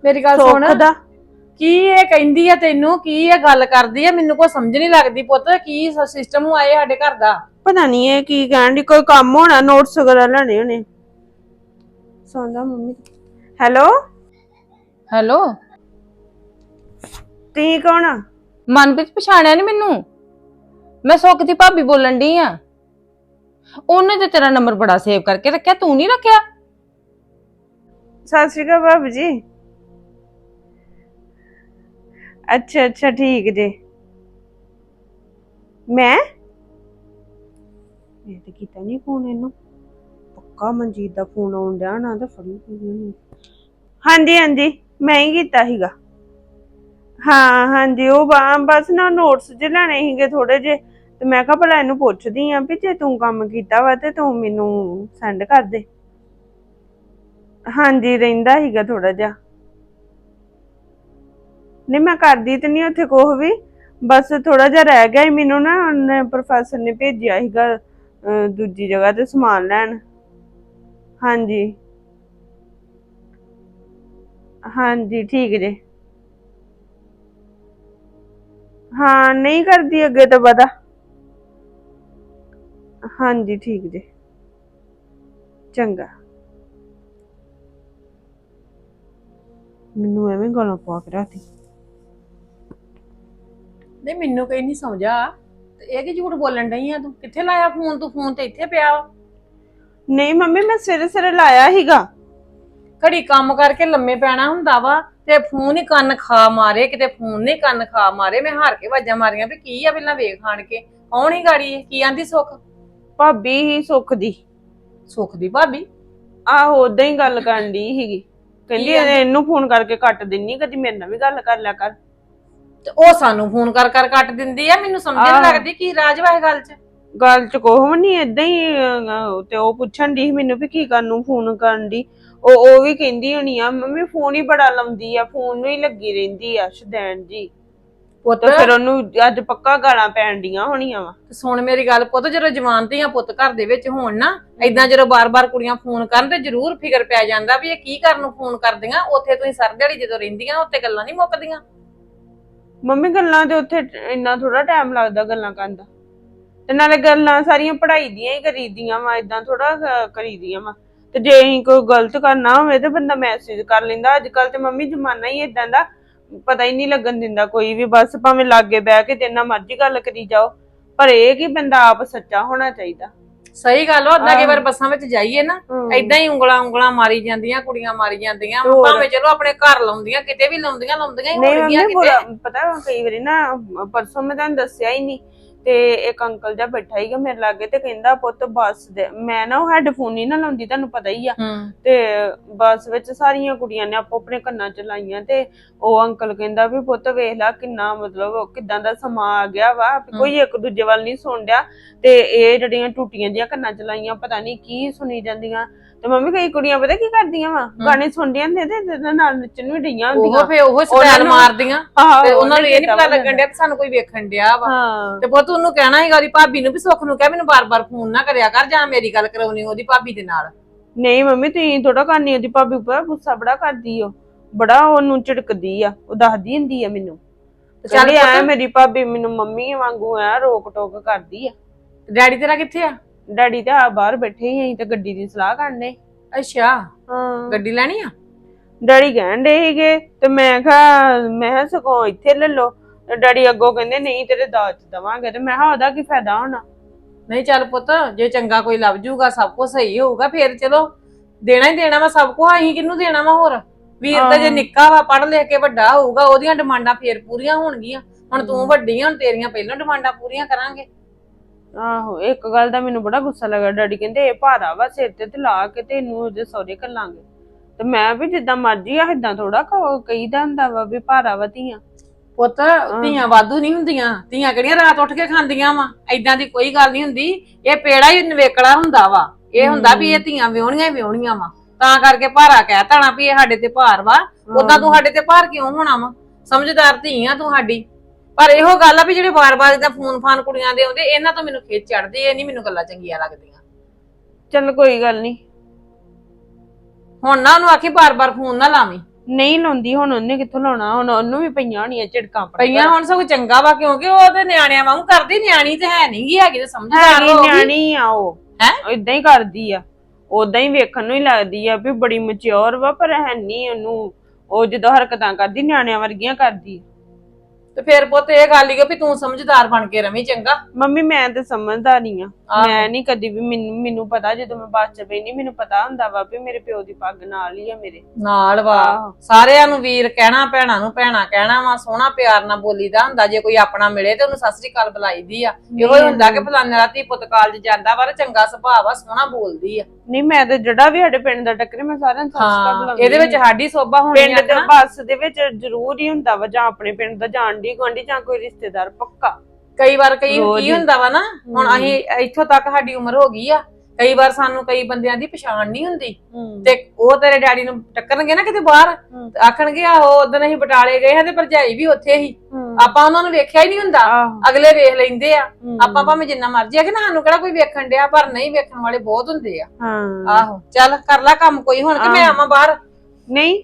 Speaker 5: ਮੇਰੀ ਗੱਲ ਸੁਣ।
Speaker 7: ਸੁੱਖ ਦਾ।
Speaker 5: ਕੀ ਇਹ ਕਹਿੰਦੀ ਆ ਤੈਨੂੰ? ਕੀ ਇਹ ਗੱਲ ਕਰਦੀ ਆ? ਮੈਨੂੰ ਕੋਈ ਸਮਝ ਨਹੀਂ ਲੱਗਦੀ ਪੁੱਤ ਕੀ ਸਿਸਟਮ ਆਏ ਸਾਡੇ ਘਰ ਦਾ।
Speaker 7: ਪਤਾ ਨਹੀਂ ਇਹ ਕੀ ਕਹਿਣ ਦੀ ਕੋਈ ਕੰਮ ਹੋਣਾ ਨੋਟਸ ਵਗੈਰਾ ਲੈਣੇ ਹੋਣੇ। ਸੌਂਦਾ ਮੰਮੀ। ਹੈਲੋ?
Speaker 1: ਹੈਲੋ?
Speaker 7: ਤੀ ਕੌਣ ਆ?
Speaker 1: ਮਨਪ੍ਰੀਤ ਪਛਾਣਿਆ ਨਹੀਂ ਮੈਨੂੰ? ਮੈਂ ਸੁੱਖ ਦੀ ਭਾਬੀ ਬੋਲਣ ਡਈ ਆ। ਉਹਨੇ ਤੇ ਤੇਰਾ ਨੰਬਰ ਬੜਾ ਸੇਵ ਕਰਕੇ ਰੱਖਿਆ ਤੂੰ ਨਹੀਂ ਰੱਖਿਆ?
Speaker 7: ਸਤਿ ਸ਼੍ਰੀ ਅਕਾਲ ਭਾਬੀ ਜੀ। ਅੱਛਾ ਅੱਛਾ ਠੀਕ ਜੀ। ਮੈਂ? ਇਹ ਤੇ ਕੀਤਾ ਨਹੀਂ ਫੋਨ ਇਹਨੂੰ। ਪੱਕਾ ਮਨਜੀਤ ਦਾ ਫੋਨ ਆਉਣ ਡਿਆ ਨਾ ਤਾਂ ਫੜੀ ਹੋਈ ਹਾਂਜੀ ਹਾਂਜੀ ਮੈਂ ਹੀ ਕੀਤਾ ਸੀਗਾ। ਹਾਂ ਹਾਂਜੀ ਉਹ ਬਾ- ਬਸ ਨਾ ਨੋਟਸ ਜੇ ਲੈਣੇ ਸੀਗੇ ਥੋੜੇ ਜੇ ਤੇ ਮੈਂ ਕਿਹਾ ਭਲਾ ਇਹਨੂੰ ਪੁੱਛਦੀ ਆ ਵੀ ਜੇ ਤੂੰ ਕੰਮ ਕੀਤਾ ਵਾ ਤੇ ਤੂੰ ਮੈਨੂੰ ਸੈਂਡ ਕਰ ਦੇ। ਹਾਂਜੀ, ਰਹਿੰਦਾ ਹੀਗਾ ਥੋੜਾ ਜਿਹਾ। ਨਹੀਂ, ਮੈਂ ਕਰਦੀ ਤੇ ਨਹੀਂ ਉੱਥੇ ਕੁਛ ਵੀ। ਬਸ ਥੋੜਾ ਜਿਹਾ ਰਹਿ ਗਿਆ ਸੀ ਮੈਨੂੰ ਨਾ, ਉਹਨੇ ਪ੍ਰੋਫੈਸਰ ਨੇ ਭੇਜਿਆ ਸੀਗਾ ਦੂਜੀ ਜਗ੍ਹਾ ਤੇ ਸਮਾਨ ਲੈਣ। ਹਾਂਜੀ। ਹਾਂਜੀ, ਠੀਕ ਜੇ। ਹਾਂ, ਨਹੀਂ ਕਰਦੀ ਅੱਗੇ ਤੋਂ ਪਤਾ ਹਾਂਜੀ, ਠੀਕ ਜੇ। ਚੰਗਾ। ਮੈਨੂੰ ਐਵੇਂ ਗਾਲਾਂ ਪਾ ਕੇ ਰੱਖਦੀ।
Speaker 5: ਨਹੀਂ ਮੈਨੂੰ ਕੋਈ ਨਹੀਂ ਸਮਝਾ। ਤੇ ਇਹ ਕੀ ਝੂਠ ਬੋਲਣ ਡਈ ਆ ਤੂੰ? ਕਿੱਥੇ ਲਾਇਆ ਫੋਨ ਤੂੰ? ਫੋਨ ਤੇ ਇੱਥੇ ਪਿਆ ਵਾ।
Speaker 7: ਨਹੀਂ ਮੰਮੀ ਮੈਂ ਸਵੇਰੇ ਸਵੇਰੇ ਲਾਇਆ ਸੀਗਾ।
Speaker 5: ਘੜੀ ਕੰਮ ਕਰਕੇ ਲੰਮੇ ਪੈਣਾ ਹੁੰਦਾ ਵਾ ਤੇ ਫੋਨ ਹੀ ਕੰਨ ਖਾ ਮਾਰੇ ਕਿਤੇ ਫੋਨ ਨਹੀਂ ਕੰਨ ਖਾ ਮਾਰੇ। ਮੈਂ ਹਾਰ ਕੇ ਵਾਜਾਂ ਮਾਰੀਆਂ ਵੀ ਕੀ ਆ ਪਹਿਲਾਂ ਵੇਖ ਖਾਣ ਕੇ। ਕੌਣ ਹੀ ਗਾੜੀ? ਇਹ? ਕੀ ਆਂਦੀ ਸੁੱਖ?
Speaker 7: ਭਾਬੀ ਹੀ ਸੁੱਖ ਦੀ।
Speaker 5: ਸੁੱਖ ਦੀ ਭਾਬੀ?
Speaker 7: ਆਹੋ ਉਦਾਂ ਹੀ ਗੱਲ ਕਰਨ ਦੀ ਸੀਗੀ। ਕਹਿੰਦੀ? ਇਹਨੂੰ ਫੋਨ ਕਰਕੇ ਕੱਟ ਦਿੰਨੀ ਕਦੀ ਮੇਰੇ ਨਾਲ ਵੀ ਗੱਲ ਕਰ ਲਿਆ ਕਰ
Speaker 5: ਤੇ ਉਹ ਸਾਨੂੰ ਫੋਨ ਕਰ ਕਰ ਕੱਟ ਦਿੰਦੀ ਆ ਮੈਨੂੰ ਸਮਝ ਨਹੀਂ। ਲੱਗਦੀ ਕੀ ਰਾਜ ਵਾ ਇਹ ਗੱਲ 'ਚ
Speaker 7: ਗੱਲ ਚ ਕੋਹ ਨਹੀਂ ਇਦਾਂ ਹੀ ਅਹ, ਤੇ ਉਹ ਪੁੱਛਣ ਦੀ ਮੈਨੂੰ ਵੀ ਕੀ ਕਰਨ ਨੂੰ ਫੋਨ ਕਰਨ ਦੀ ਉਹ ਉਹ ਵੀ ਕਹਿੰਦੀ ਹੋਣੀ ਆ ਮੰਮੀ ਫੋਨ ਹੀ ਬੜਾ ਲਾਉਂਦੀ ਆ ਫੋਨ ਨੂੰ ਹੀ ਲੱਗੀ ਰਹਿੰਦੀ ਆ ਸ਼ਦੈਨ ਜੀ
Speaker 5: ਪੁੱਤ।
Speaker 7: ਤੇ ਫਿਰ ਉਹਨੂੰ ਅੱਜ ਪੱਕਾ ਗਾਲਾਂ ਪੈਣ ਡੀਆਂ ਹੋਣੀਆਂ ਵਾ।
Speaker 5: ਸੁਣ ਮੇਰੀ ਗੱਲ ਪੁੱਤ ਜਦੋਂ ਜਵਾਨ ਧੀਆਂ ਪੁੱਤ ਘਰ ਦੇ ਵਿੱਚ ਹੋਣ ਨਾ ਐਦਾਂ ਜਦੋਂ ਬਾਰ-ਬਾਰ ਕੁੜੀਆਂ ਫੋਨ ਕਰਨ ਤੇ ਜ਼ਰੂਰ ਫਿਕਰ ਪੈ ਜਾਂਦਾ ਵੀ ਇਹ ਕੀ ਕਰਨ ਨੂੰ ਫੋਨ ਕਰਦੀਆਂ ਉੱਥੇ ਤੁਸੀਂ ਸਰ ਦਿਹਾੜੀ ਜਦੋਂ ਰਹਿੰਦੀਆਂ ਉੱਥੇ ਗੱਲਾਂ ਨਹੀਂ ਮੁੱਕਦੀਆਂ।
Speaker 7: ਮੰਮੀ ਗੱਲਾਂ ਤੇ ਉੱਥੇ ਇੰਨਾ ਥੋੜਾ ਟਾਈਮ ਲੱਗਦਾ ਗੱਲਾਂ ਕਰਨ ਦਾ। ਤੇ ਨਾਲੇ ਗੱਲਾਂ ਸਾਰੀਆਂ ਪੜ੍ਹਾਈ ਦੀਆਂ ਹੀ ਕਰੀਦੀਆਂ ਵਾ ਇਦਾਂ ਥੋੜਾ ਕਰੀਦੀਆਂ ਵਾ। ਤੇ ਜੇ ਅਸੀਂ ਕੋਈ ਗਲਤ ਕਰਨਾ ਹੋਵੇ ਤੇ ਬੰਦਾ ਮੈਸੇਜ ਕਰ ਲੈਂਦਾ। ਅੱਜ ਕੱਲ ਤੇ ਮੰਮੀ ਜ਼ਮਾਨਾ ਹੀ ਇਦਾਂ ਦਾ ਪਤਾ ਹੀ ਨਹੀਂ ਲੱਗਣ ਦਿੰਦਾ ਕੋਈ ਵੀ ਬਸ ਭਾਵੇਂ ਲਾਗੇ ਬਹਿ ਕੇ ਜਿੰਨਾ ਮਰਜ਼ੀ ਗੱਲ ਕਰੀ ਜਾਓ ਪਰ ਇਹ ਕਿ ਬੰਦਾ ਆਪ ਸੱਚਾ ਹੋਣਾ ਚਾਹੀਦਾ
Speaker 5: ਸਹੀ ਗੱਲ ਉਹ ਅੱਧਾ ਕਈ ਵਾਰ। ਬੱਸਾਂ ਵਿੱਚ ਜਾਈਏ ਨਾ
Speaker 7: ਹਮ।
Speaker 5: ਐਦਾਂ ਹੀ ਉਂਗਲਾਂ ਉਂਗਲਾਂ ਮਾਰੀ ਜਾਂਦੀਆਂ ਕੁੜੀਆਂ ਮਾਰੀ ਜਾਂਦੀਆਂ
Speaker 7: ਹੋਰ।
Speaker 5: ਭਾਵੇਂ ਚਲੋ ਆਪਣੇ ਘਰ ਲਾਉਂਦੀਆਂ ਕਿਤੇ ਵੀ ਲਾਉਂਦੀਆਂ ਲਾਉਂਦੀਆਂ ਹੀ
Speaker 7: ਨਹੀਂ
Speaker 5: ਹੋਣਗੀਆਂ
Speaker 7: ਮੰਮੀ
Speaker 5: ਕਿਤੇ
Speaker 7: ਪਤਾ ਕਈ ਵਾਰੀ ਨਾ ਪਰਸੋਂ ਮੈਂ ਤੁਹਾਨੂੰ ਦੱਸਿਆ ਹੀ ਨਹੀਂ ਤੇ ਇੱਕ ਅੰਕਲ ਜਿਹਾ ਬੈਠਾ ਹੀਗਾ ਮੇਰੇ ਲਾਗੇ ਤੇ ਕਹਿੰਦਾ ਪੁੱਤ ਬੱਸ ਦੇ। ਮੈਂ ਨਾ ਹੈੱਡਫੋਨ ਨਹੀਂ ਨਾ ਲਾਉਂਦੀ ਤੁਹਾਨੂੰ ਪਤਾ ਹੀ ਆ।
Speaker 5: ਹੂੰ।
Speaker 7: ਤੇ ਬੱਸ ਵਿੱਚ ਸਾਰੀਆਂ ਕੁੜੀਆਂ ਨੇ ਆਪੋ ਆਪਣੇ ਕੰਨਾਂ ਚ ਲਾਈਆਂ ਤੇ ਉਹ ਅੰਕਲ ਕਹਿੰਦਾ ਵੀ ਪੁੱਤ ਵੇਖ ਲੈ ਕਿੰਨਾ ਮਤਲਬ ਕਿਦਾਂ ਦਾ ਸਮਾਂ ਆ ਗਿਆ ਵਾ ਕੋਈ ਇੱਕ ਦੂਜੇ ਵੱਲ ਨਹੀਂ ਸੁਣ ਰਿਹਾ ਤੇ ਇਹ ਜਿਹੜੀਆਂ ਟੂਟੀਆਂ ਜਿਹੀਆਂ ਕੰਨਾਂ ਚ ਲਾਈਆਂ ਪਤਾ ਨਹੀਂ ਕੀ ਸੁਣੀ ਜਾਂਦੀਆਂ। ਤੇ ਮੰਮੀ ਕਈ ਕੁੜੀਆਂ ਪਤਾ ਕੀ ਕਰਦੀਆਂ ਵਾ? ਗਾਣੇ ਸੁਣਦੀਆਂ ਨੇ ਤੇ ਇਹਦੇ ਨਾਲ ਨੱਚਣ ਵੀ ਡਈਆਂ
Speaker 5: ਉਹ
Speaker 7: ਹੁੰਦੀਆਂ
Speaker 5: ਫੇ ਉਹ ਸਟਾਈਲ ਮਾਰਦੀਆਂ।
Speaker 7: ਆਹੋ,
Speaker 5: ਤੇ ਉਹਨਾਂ ਨੂੰ ਇਹ ਨਹੀਂ ਪਤਾ ਲੱਗਣ ਡਿਆ ਕਿ ਸਾਨੂੰ ਕੋਈ ਵੇਖਣ ਡਿਆ ਵਾ।
Speaker 7: ਹਾਂ।
Speaker 5: ਤੇ ਪੁੱਤ ਉਹਨੂੰ ਕਹਿਣਾ ਹੈਗਾ ਉਹਦੀ ਭਾਬੀ ਨੂੰ ਵੀ ਸੁੱਖ ਨੂੰ ਕਹਿ ਮੈਨੂੰ ਬਾਰ-ਬਾਰ ਫੋਨ ਨਾ ਕਰਿਆ ਕਰ ਜਾਂ ਮੇਰੀ ਗੱਲ ਕਰਾਉਣੀ ਉਹਦੀ ਭਾਬੀ ਦੇ ਨਾਲ।
Speaker 7: ਨਹੀਂ ਮੰਮੀ ਤੁਸੀਂ ਥੋੜਾ ਕਰਨੀ ਉਹਦੀ ਭਾਬੀ ਉੱਪਰ ਗੁੱਸਾ ਬੜਾ ਕਰਦੀ ਓ ਬੜਾ ਉਹਨੂੰ ਝਿੜਕਦੀ ਆ ਉਹ ਦੱਸਦੀ ਹੁੰਦੀ ਆ ਮੈਨੂੰ।
Speaker 5: ਤੇ ਚੱਲ
Speaker 7: ਐ
Speaker 5: ਪੁੱਤ।
Speaker 7: ਮੇਰੀ ਭਾਬੀ ਮੈਨੂੰ ਮੰਮੀ ਵਾਂਗੂ ਐ ਰੋਕ ਟੋਕ ਕਰਦੀ ਆ।
Speaker 5: ਡੈਡੀ ਤੇਰਾ ਕਿੱਥੇ ਆ?
Speaker 7: ਡੈਡੀ ਤੇ ਆ ਬਾਹਰ ਬੈਠੇ ਹੀ ਅਸੀਂ ਤੇ ਗੱਡੀ ਦੀ ਸਲਾਹ ਕਰਨੇ
Speaker 5: ਅੱਛਾ
Speaker 7: ਹਾਂ।
Speaker 5: ਗੱਡੀ ਲੈਣੀ ਆ?
Speaker 7: ਡੈਡੀ ਕਹਿਣ ਡੇ ਸੀਗੇ ਤੇ ਮੈਂ ਕਿਹਾ ਮੈਂ ਕਿਹਾ ਸਗੋਂ ਇੱਥੇ ਲੈ ਲਓ। ਤੇ ਡੈਡੀ ਅੱਗੋਂ ਕਹਿੰਦੇ ਨਹੀਂ ਤੇਰੇ ਦਾਜ ਚ ਦਵਾਂਗੇ। ਤੇ ਮੈਂ ਕਿਹਾ ਉਹਦਾ ਕੀ ਫਾਇਦਾ ਹੋਣਾ?
Speaker 5: ਨਹੀਂ ਚੱਲ ਪੁੱਤ ਜੇ ਚੰਗਾ ਕੋਈ ਲੱਭ ਜੂਗਾ ਸਭ ਕੁਝ ਸਹੀ ਹੋਊਗਾ ਫੇਰ ਚਲੋ। ਦੇਣਾ ਹੀ ਦੇਣਾ ਵਾ ਸਭ ਕੁਝ ਅਸੀਂ ਕਿਹਨੂੰ ਦੇਣਾ ਵਾ ਹੋਰ? ਵੀਰ ਤਾਂ ਜੇ। ਨਿੱਕਾ ਵਾ ਪੜ੍ਹ ਲਿਖ ਕੇ ਵੱਡਾ ਹੋਊਗਾ ਉਹਦੀਆਂ ਡਿਮਾਂਡਾਂ ਫੇਰ ਪੂਰੀਆਂ ਹੋਣਗੀਆਂ। ਹੁਣ ਤੂੰ ਵੱਡੀ ਆ ਹੁਣ ਤੇਰੀਆਂ ਪਹਿਲਾਂ ਡਿਮਾਂਡਾਂ ਪੂਰੀਆਂ ਕਰਾਂਗੇ।
Speaker 7: ਆਹੋ ਇੱਕ ਗੱਲ ਦਾ ਮੈਨੂੰ ਬੜਾ ਗੁੱਸਾ ਲੱਗਾ ਡੈਡੀ ਕਹਿੰਦੇ ਇਹ ਭਾਰਾ ਵਾ ਸਿਰ ਤੇ ਤੇ ਲਾ ਕੇ ਤੇ ਇਹਨੂੰ ਉਹਦੇ ਸਹੁਰੇ ਘੱਲਾਂਗੇ। ਤੇ ਮੈਂ ਵੀ ਜਿੱਦਾਂ ਮਰਜ਼ੀ ਆ ਏਦਾਂ ਥੋੜਾ ਕਹੀਦਾ ਹੁੰਦਾ ਵਾ ਵੀ ਭਾਰਾ ਵਾ ਧੀਆਂ।
Speaker 5: ਪੁੱਤ ਧੀਆਂ ਵਾਧੂ ਨਹੀਂ ਹੁੰਦੀਆਂ। ਧੀਆਂ ਕਿਹੜੀਆਂ ਰਾਤ ਉੱਠ ਕੇ ਖਾਂਦੀਆਂ ਵਾ? ਐਦਾਂ ਦੀ ਕੋਈ ਗੱਲ ਨਹੀਂ ਹੁੰਦੀ। ਇਹ ਪੇੜਾ ਹੀ ਨਵੇਕੜਾ ਹੁੰਦਾ ਵਾ। ਇਹ ਹੁੰਦਾ ਵੀ ਇਹ ਧੀਆਂ ਵਿਆਹਣੀਆਂ ਹੀ ਵਿਆਹਣੀਆਂ ਵਾ। ਤਾਂ ਕਰਕੇ ਭਾਰਾ ਕਹਿ ਤਾਣਾ ਵੀ ਇਹ ਸਾਡੇ ਤੇ ਭਾਰ ਵਾ। ਉਦਾਂ ਤੂੰ ਸਾਡੇ ਤੇ ਭਾਰ ਕਿਉਂ ਹੋਣਾ ਵਾ? ਸਮਝਦਾਰ ਧੀ ਆ ਤੂੰ ਸਾਡੀ। ਪਰ ਇਹੋ ਗੱਲ ਆ ਵੀ ਜਿਹੜੇ ਵਾਰ-ਵਾਰ ਇਦਾਂ ਫੋਨ ਫਾਨ ਕੁੜੀਆਂ ਦੇ ਆਉਂਦੇ ਇਹਨਾਂ ਤੋਂ ਮੈਨੂੰ ਖੇਚ ਚੜਦੀ ਇਹ ਨਹੀਂ ਮੈਨੂੰ ਗੱਲਾਂ ਚੰਗੀਆਂ ਲੱਗਦੀਆਂ।
Speaker 7: ਚੱਲ ਕੋਈ ਗੱਲ ਨਹੀਂ।
Speaker 5: ਹੁਣ ਨਾ ਉਹਨੂੰ ਆਖੀ ਬਾਰ-ਬਾਰ ਫੋਨ ਨਾ ਲਾਵੀਂ।
Speaker 7: ਨਹੀਂ ਲਾਉਂਦੀ ਹੁਣ ਉਹਨੇ ਕਿੱਥੋਂ ਲਾਉਣਾ? ਹੁਣ ਉਹਨੂੰ ਵੀ ਪਈਆਂ ਹੋਣੀਆਂ ਝਿੜਕਾਂ ਆਪਣੇ
Speaker 5: ਪਈਆਂ ਹੁਣ ਸਗੋਂ ਚੰਗਾ ਵਾ ਕਿਉਂਕਿ ਉਹ ਤੇ ਨਿਆਣਿਆਂ ਵਾਂਗੂ ਕਰਦੀ ਨਿਆਣੀ ਤੇ ਹੈ ਨਹੀਂਗੀ ਹੈਗੀ ਤੇ ਸਮਝਦਾਰ
Speaker 7: ਹੈਗੀ
Speaker 5: ਹੋ।
Speaker 7: ਨਿਆਣੀ ਆ ਉਹ।
Speaker 5: ਹੈਂ?
Speaker 7: ਇਦਾਂ ਹੀ ਕਰਦੀ ਆ। ਉਦਾਂ ਹੀ ਵੇਖਣ ਨੂੰ ਹੀ ਲੱਗਦੀ ਆ ਵੀ ਬੜੀ ਮੈਚੁਰ ਵਾ ਪਰ ਹੈ ਨਹੀਂ ਉਹਨੂੰ। ਉਹ ਜਦੋਂ ਹਰਕਤਾਂ ਕਰਦੀ ਨਿਆਣਿਆਂ ਵਰਗੀਆਂ ਕਰਦੀ। ਆ।
Speaker 5: ਤੇ ਫਿਰ ਪੁੱਤ ਇਹ ਗੱਲ ਹੀ ਆ ਵੀ ਤੂੰ ਸਮਝਦਾਰ ਬਣ ਕੇ ਰਵੀਂ ਚੰਗਾ।
Speaker 7: ਮੰਮੀ ਮੈਂ ਤੇ ਸਮਝਦਾ ਨਹੀਂ ਆ। ਮੈਂ ਨਹੀਂ ਕਦੀ ਵੀ ਮੈਨੂੰ ਮੈਨੂੰ ਪਤਾ ਜਦੋਂ ਮੈਂ ਬੱਸ ਚ ਬੈਣੀ ਮੈਨੂੰ ਪਤਾ ਹੁੰਦਾ ਵਾ ਵੀ ਮੇਰੇ ਪਿਓ ਦੀ ਪੱਗ ਨਾਲ ਹੀ ਆ ਮੇਰੇ।
Speaker 5: ਨਾਲ ਵਾ। ਸਾਰਿਆਂ ਨੂੰ ਵੀਰ ਕਹਿਣਾ ਭੈਣਾਂ ਨੂੰ ਭੈਣਾਂ ਕਹਿਣਾ ਵਾ ਸੋਹਣਾ ਪਿਆਰ ਨਾਲ ਬੋਲੀਦਾ ਹੁੰਦਾ। ਜੇ ਕੋਈ ਆਪਣਾ ਮਿਲੇ ਤੇ ਉਹਨੂੰ ਸਤਿ ਸ੍ਰੀ ਅਕਾਲ ਬੁਲਾਈਦੀ ਆ। ਇਹੋ ਹੀ ਹੁੰਦਾ ਕਿ ਫਲਾਣੇ ਧੀ ਪੁੱਤ ਕਾਲਜ ਜਾਂਦਾ ਵਾ ਚੰਗਾ ਸੁਭਾਅ ਵਾ ਸੋਹਣਾ ਬੋਲਦੀ ਆ।
Speaker 7: ਨਹੀਂ ਮੈਂ ਤੇ ਜਿਹੜਾ ਵੀ ਸਾਡੇ ਪਿੰਡ ਦਾ ਟੱਕਰੇ ਮੈਂ ਸਾਰਿਆਂ ਨੂੰ ਸਸਤਾ
Speaker 5: ਹਾਂ
Speaker 7: ਬੁਲਾਉਂਦੀ
Speaker 5: ਇਹਦੇ ਵਿੱਚ ਸਾਡੀ ਸੋਭਾ ਹੋਣੀ
Speaker 7: ਪਿੰਡ
Speaker 5: ਆ
Speaker 7: ਦੇ
Speaker 5: ਨਾ
Speaker 7: ਬੱਸ ਦੇ ਵਿੱਚ ਜ਼ਰੂਰ ਹੀ ਹੁੰਦਾ ਵਾ ਜਾਂ ਆਪਣੇ ਪਿੰਡ ਦਾ ਜਾਣ ਦੀ ਗੁਆਂਢੀ ਜਾਂ ਕੋਈ ਰਿਸ਼ਤੇਦਾਰ ਪੱਕਾ
Speaker 5: ਕਈ ਵਾਰ ਕਈ
Speaker 7: ਰੋਜ਼
Speaker 5: ਕੀ
Speaker 7: ਹੀ।
Speaker 5: ਹੁੰਦਾ ਵਾ ਨਾ ਹੁਣ
Speaker 7: ਹਮ।
Speaker 5: ਅਸੀਂ ਇੱਥੋਂ ਤੱਕ ਸਾਡੀ ਉਮਰ ਹੋ ਗਈ ਆ ਕਈ ਵਾਰ ਸਾਨੂੰ ਕਈ ਬੰਦਿਆਂ ਦੀ ਪਛਾਣ ਨਹੀਂ ਹੁੰਦੀ ਤੇ ਉਹ ਤੇਰੇ ਡੈਡੀ ਨੂੰ ਟੱਕਰਨਗੇ ਨਾ ਕਿਤੇ ਬਾਹਰ। ਤੇ ਆਖਣਗੇ ਆਹੋ ਉਦੋਂ ਅਸੀਂ ਬਟਾਲੇ ਗਏ ਹਾਂ ਤੇ ਭਰਜਾਈ ਵੀ ਉੱਥੇ ਹੀ। ਆਪਾਂ ਉਹਨਾਂ ਨੂੰ ਵੇਖਿਆ ਹੀ ਨਹੀਂ ਹੁੰਦਾ।
Speaker 7: ਆਹੋ।
Speaker 5: ਅਗਲੇ ਵੇਖ ਲੈਂਦੇ ਆ। ਆਪਾਂ ਭਾਵੇਂ ਜਿੰਨਾ ਮਰਜ਼ੀ ਆ ਕਿ ਨਾ ਸਾਨੂੰ ਕਿਹੜਾ ਕੋਈ ਵੇਖਣ ਡਿਆ ਪਰ ਨਹੀਂ ਵੇਖਣ ਵਾਲੇ ਬਹੁਤ ਹੁੰਦੇ ਆ।
Speaker 7: ਹਾਂ।
Speaker 5: ਆਹੋ ਚੱਲ ਕਰ ਲੈ ਕੰਮ ਕੋਈ ਹੁਣ ਕਿ ਮੈਂ। ਆਵਾਂ ਬਾਹਰ?
Speaker 7: ਨਹੀਂ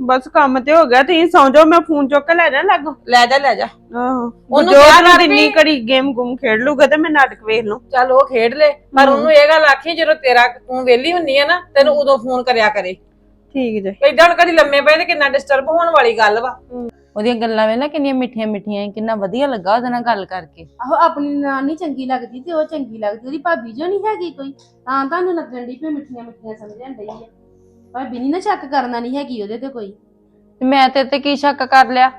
Speaker 7: ਬਸ ਕੰਮ ਤੇ ਹੋ ਗਿਆ ਤੁਸੀਂ ਸੌਂ ਜਾਓ ਮੈਂ ਫੋਨ ਚੁੱਕ ਕੇ ਲੈ ਜਾ ਲੱਗ।
Speaker 5: ਲੈ ਜਾ ਲੈ ਜਾ।
Speaker 7: ਆਹੋ।
Speaker 5: ਉਹਨੂੰ
Speaker 7: ਜੋ
Speaker 5: ਕਿਹਾ
Speaker 7: ਨਾ
Speaker 5: ਕਰ
Speaker 7: ਦਿੰਨੀ
Speaker 5: ਵੀ-
Speaker 7: ਗੇਮ ਗੁੰਮ ਖੇਡ ਲੂਗਾ ਤੇ ਮੈਂ ਨਾਟਕ ਵੇਖ ਲੂੰ।
Speaker 5: ਚੱਲ ਉਹ ਖੇਡ ਲੈ ਪਰ ਉਹਨੂੰ ਇਹ ਗੱਲ ਆਖੀ ਜਦੋਂ ਤੇਰਾ ਤੂੰ ਵਿਹਲੀ ਹੁੰਨੀ ਆ ਨਾ ਤੈਨੂੰ ਉਦੋਂ ਫੋਨ ਕਰਿਆ ਕਰੇ।
Speaker 7: ਠੀਕ ਜੇ।
Speaker 5: ਏਦਾਂ ਹੁਣ ਕਦੀ ਲੰਮੇ ਪਏ ਤੇ ਕਿੰਨਾ ਡਿਸਟਰਬ ਹੋਣ ਵਾਲੀ ਗੱਲ ਵਾ।
Speaker 1: ਉਹਦੀਆਂ ਗੱਲਾਂ ਵੇ ਨਾ ਕਿੰਨੀਆਂ ਮਿੱਠੀਆਂ ਮਿੱਠੀਆਂ ਸੀ, ਕਿੰਨਾ ਵਧੀਆ ਲੱਗਾ ਉਹਦੇ ਨਾਲ ਗੱਲ ਕਰਕੇ।
Speaker 2: ਆਹੋ ਆਪਣੀ ਨਾਨੀ ਚੰਗੀ ਲੱਗਦੀ ਤੇ ਉਹ ਚੰਗੀ ਲੱਗਦੀ ਉਹਦੀ ਭਾਬੀ ਜੋ ਨਹੀਂ ਹੈਗੀ ਕੋਈ ਤਾਂ ਤੁਹਾਨੂੰ ਲੱਗਣ ਦੀ ਪਈ ਮਿੱਠੀਆਂ ਮਿੱਠੀਆਂ ਸਮਝਣ ਡਈ ਆ। ਭਾਬੀ ਨਹੀਂ ਨਾ ਚੱਕ ਕਰਨਾ ਨਹੀਂ ਹੈਗੀ ਉਹਦੇ ਤੇ ਕੋਈ।
Speaker 1: ਤੇ ਮੈਂ ਤੇਰੇ ਤੇ ਕੀ ਸ਼ੱਕ ਕਰ ਲਿਆ?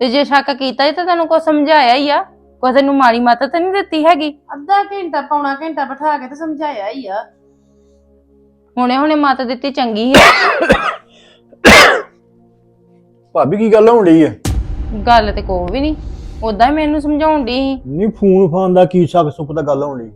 Speaker 1: ਤੇ ਜੇ ਸ਼ੱਕ ਕੀਤਾ ਹੀ ਤਾਂ ਤੈਨੂੰ ਕੁਝ ਸਮਝਾਇਆ ਹੀ ਆ। ਕੋਈ ਤੈਨੂੰ ਮਾੜੀ ਮੱਤ ਤਾਂ ਨਹੀਂ ਦਿੱਤੀ ਹੈਗੀ।
Speaker 2: ਅੱਧਾ ਘੰਟਾ ਪੌਣਾ ਘੰਟਾ ਬਿਠਾ ਕੇ ਤੇ ਸਮਝਾਇਆ ਹੀ ਆ।
Speaker 1: ਹੁਣੇ ਹੁਣੇ ਮੱਤ ਦਿੱਤੀ ਚੰਗੀ ਹੈ
Speaker 6: ਭਾਬੀ ਕੀ ਗੱਲ ਹੋਣ ਡਈ ਹੈ
Speaker 1: ਗੱਲ ਤੇ ਕੋਈ ਵੀ ਨਹੀਂ। ਉਦਾਂ ਹੀ ਮੈਨੂੰ ਸਮਝਾਉਣ ਦੀ ਸੀ।
Speaker 6: ਨਹੀਂ ਫੋਨ ਫਾਨ ਦਾ ਕੀ ਸ਼ੱਕ ਸੁੱਕ ਦਾ ਗੱਲ ਹੋਣ ਡਈ।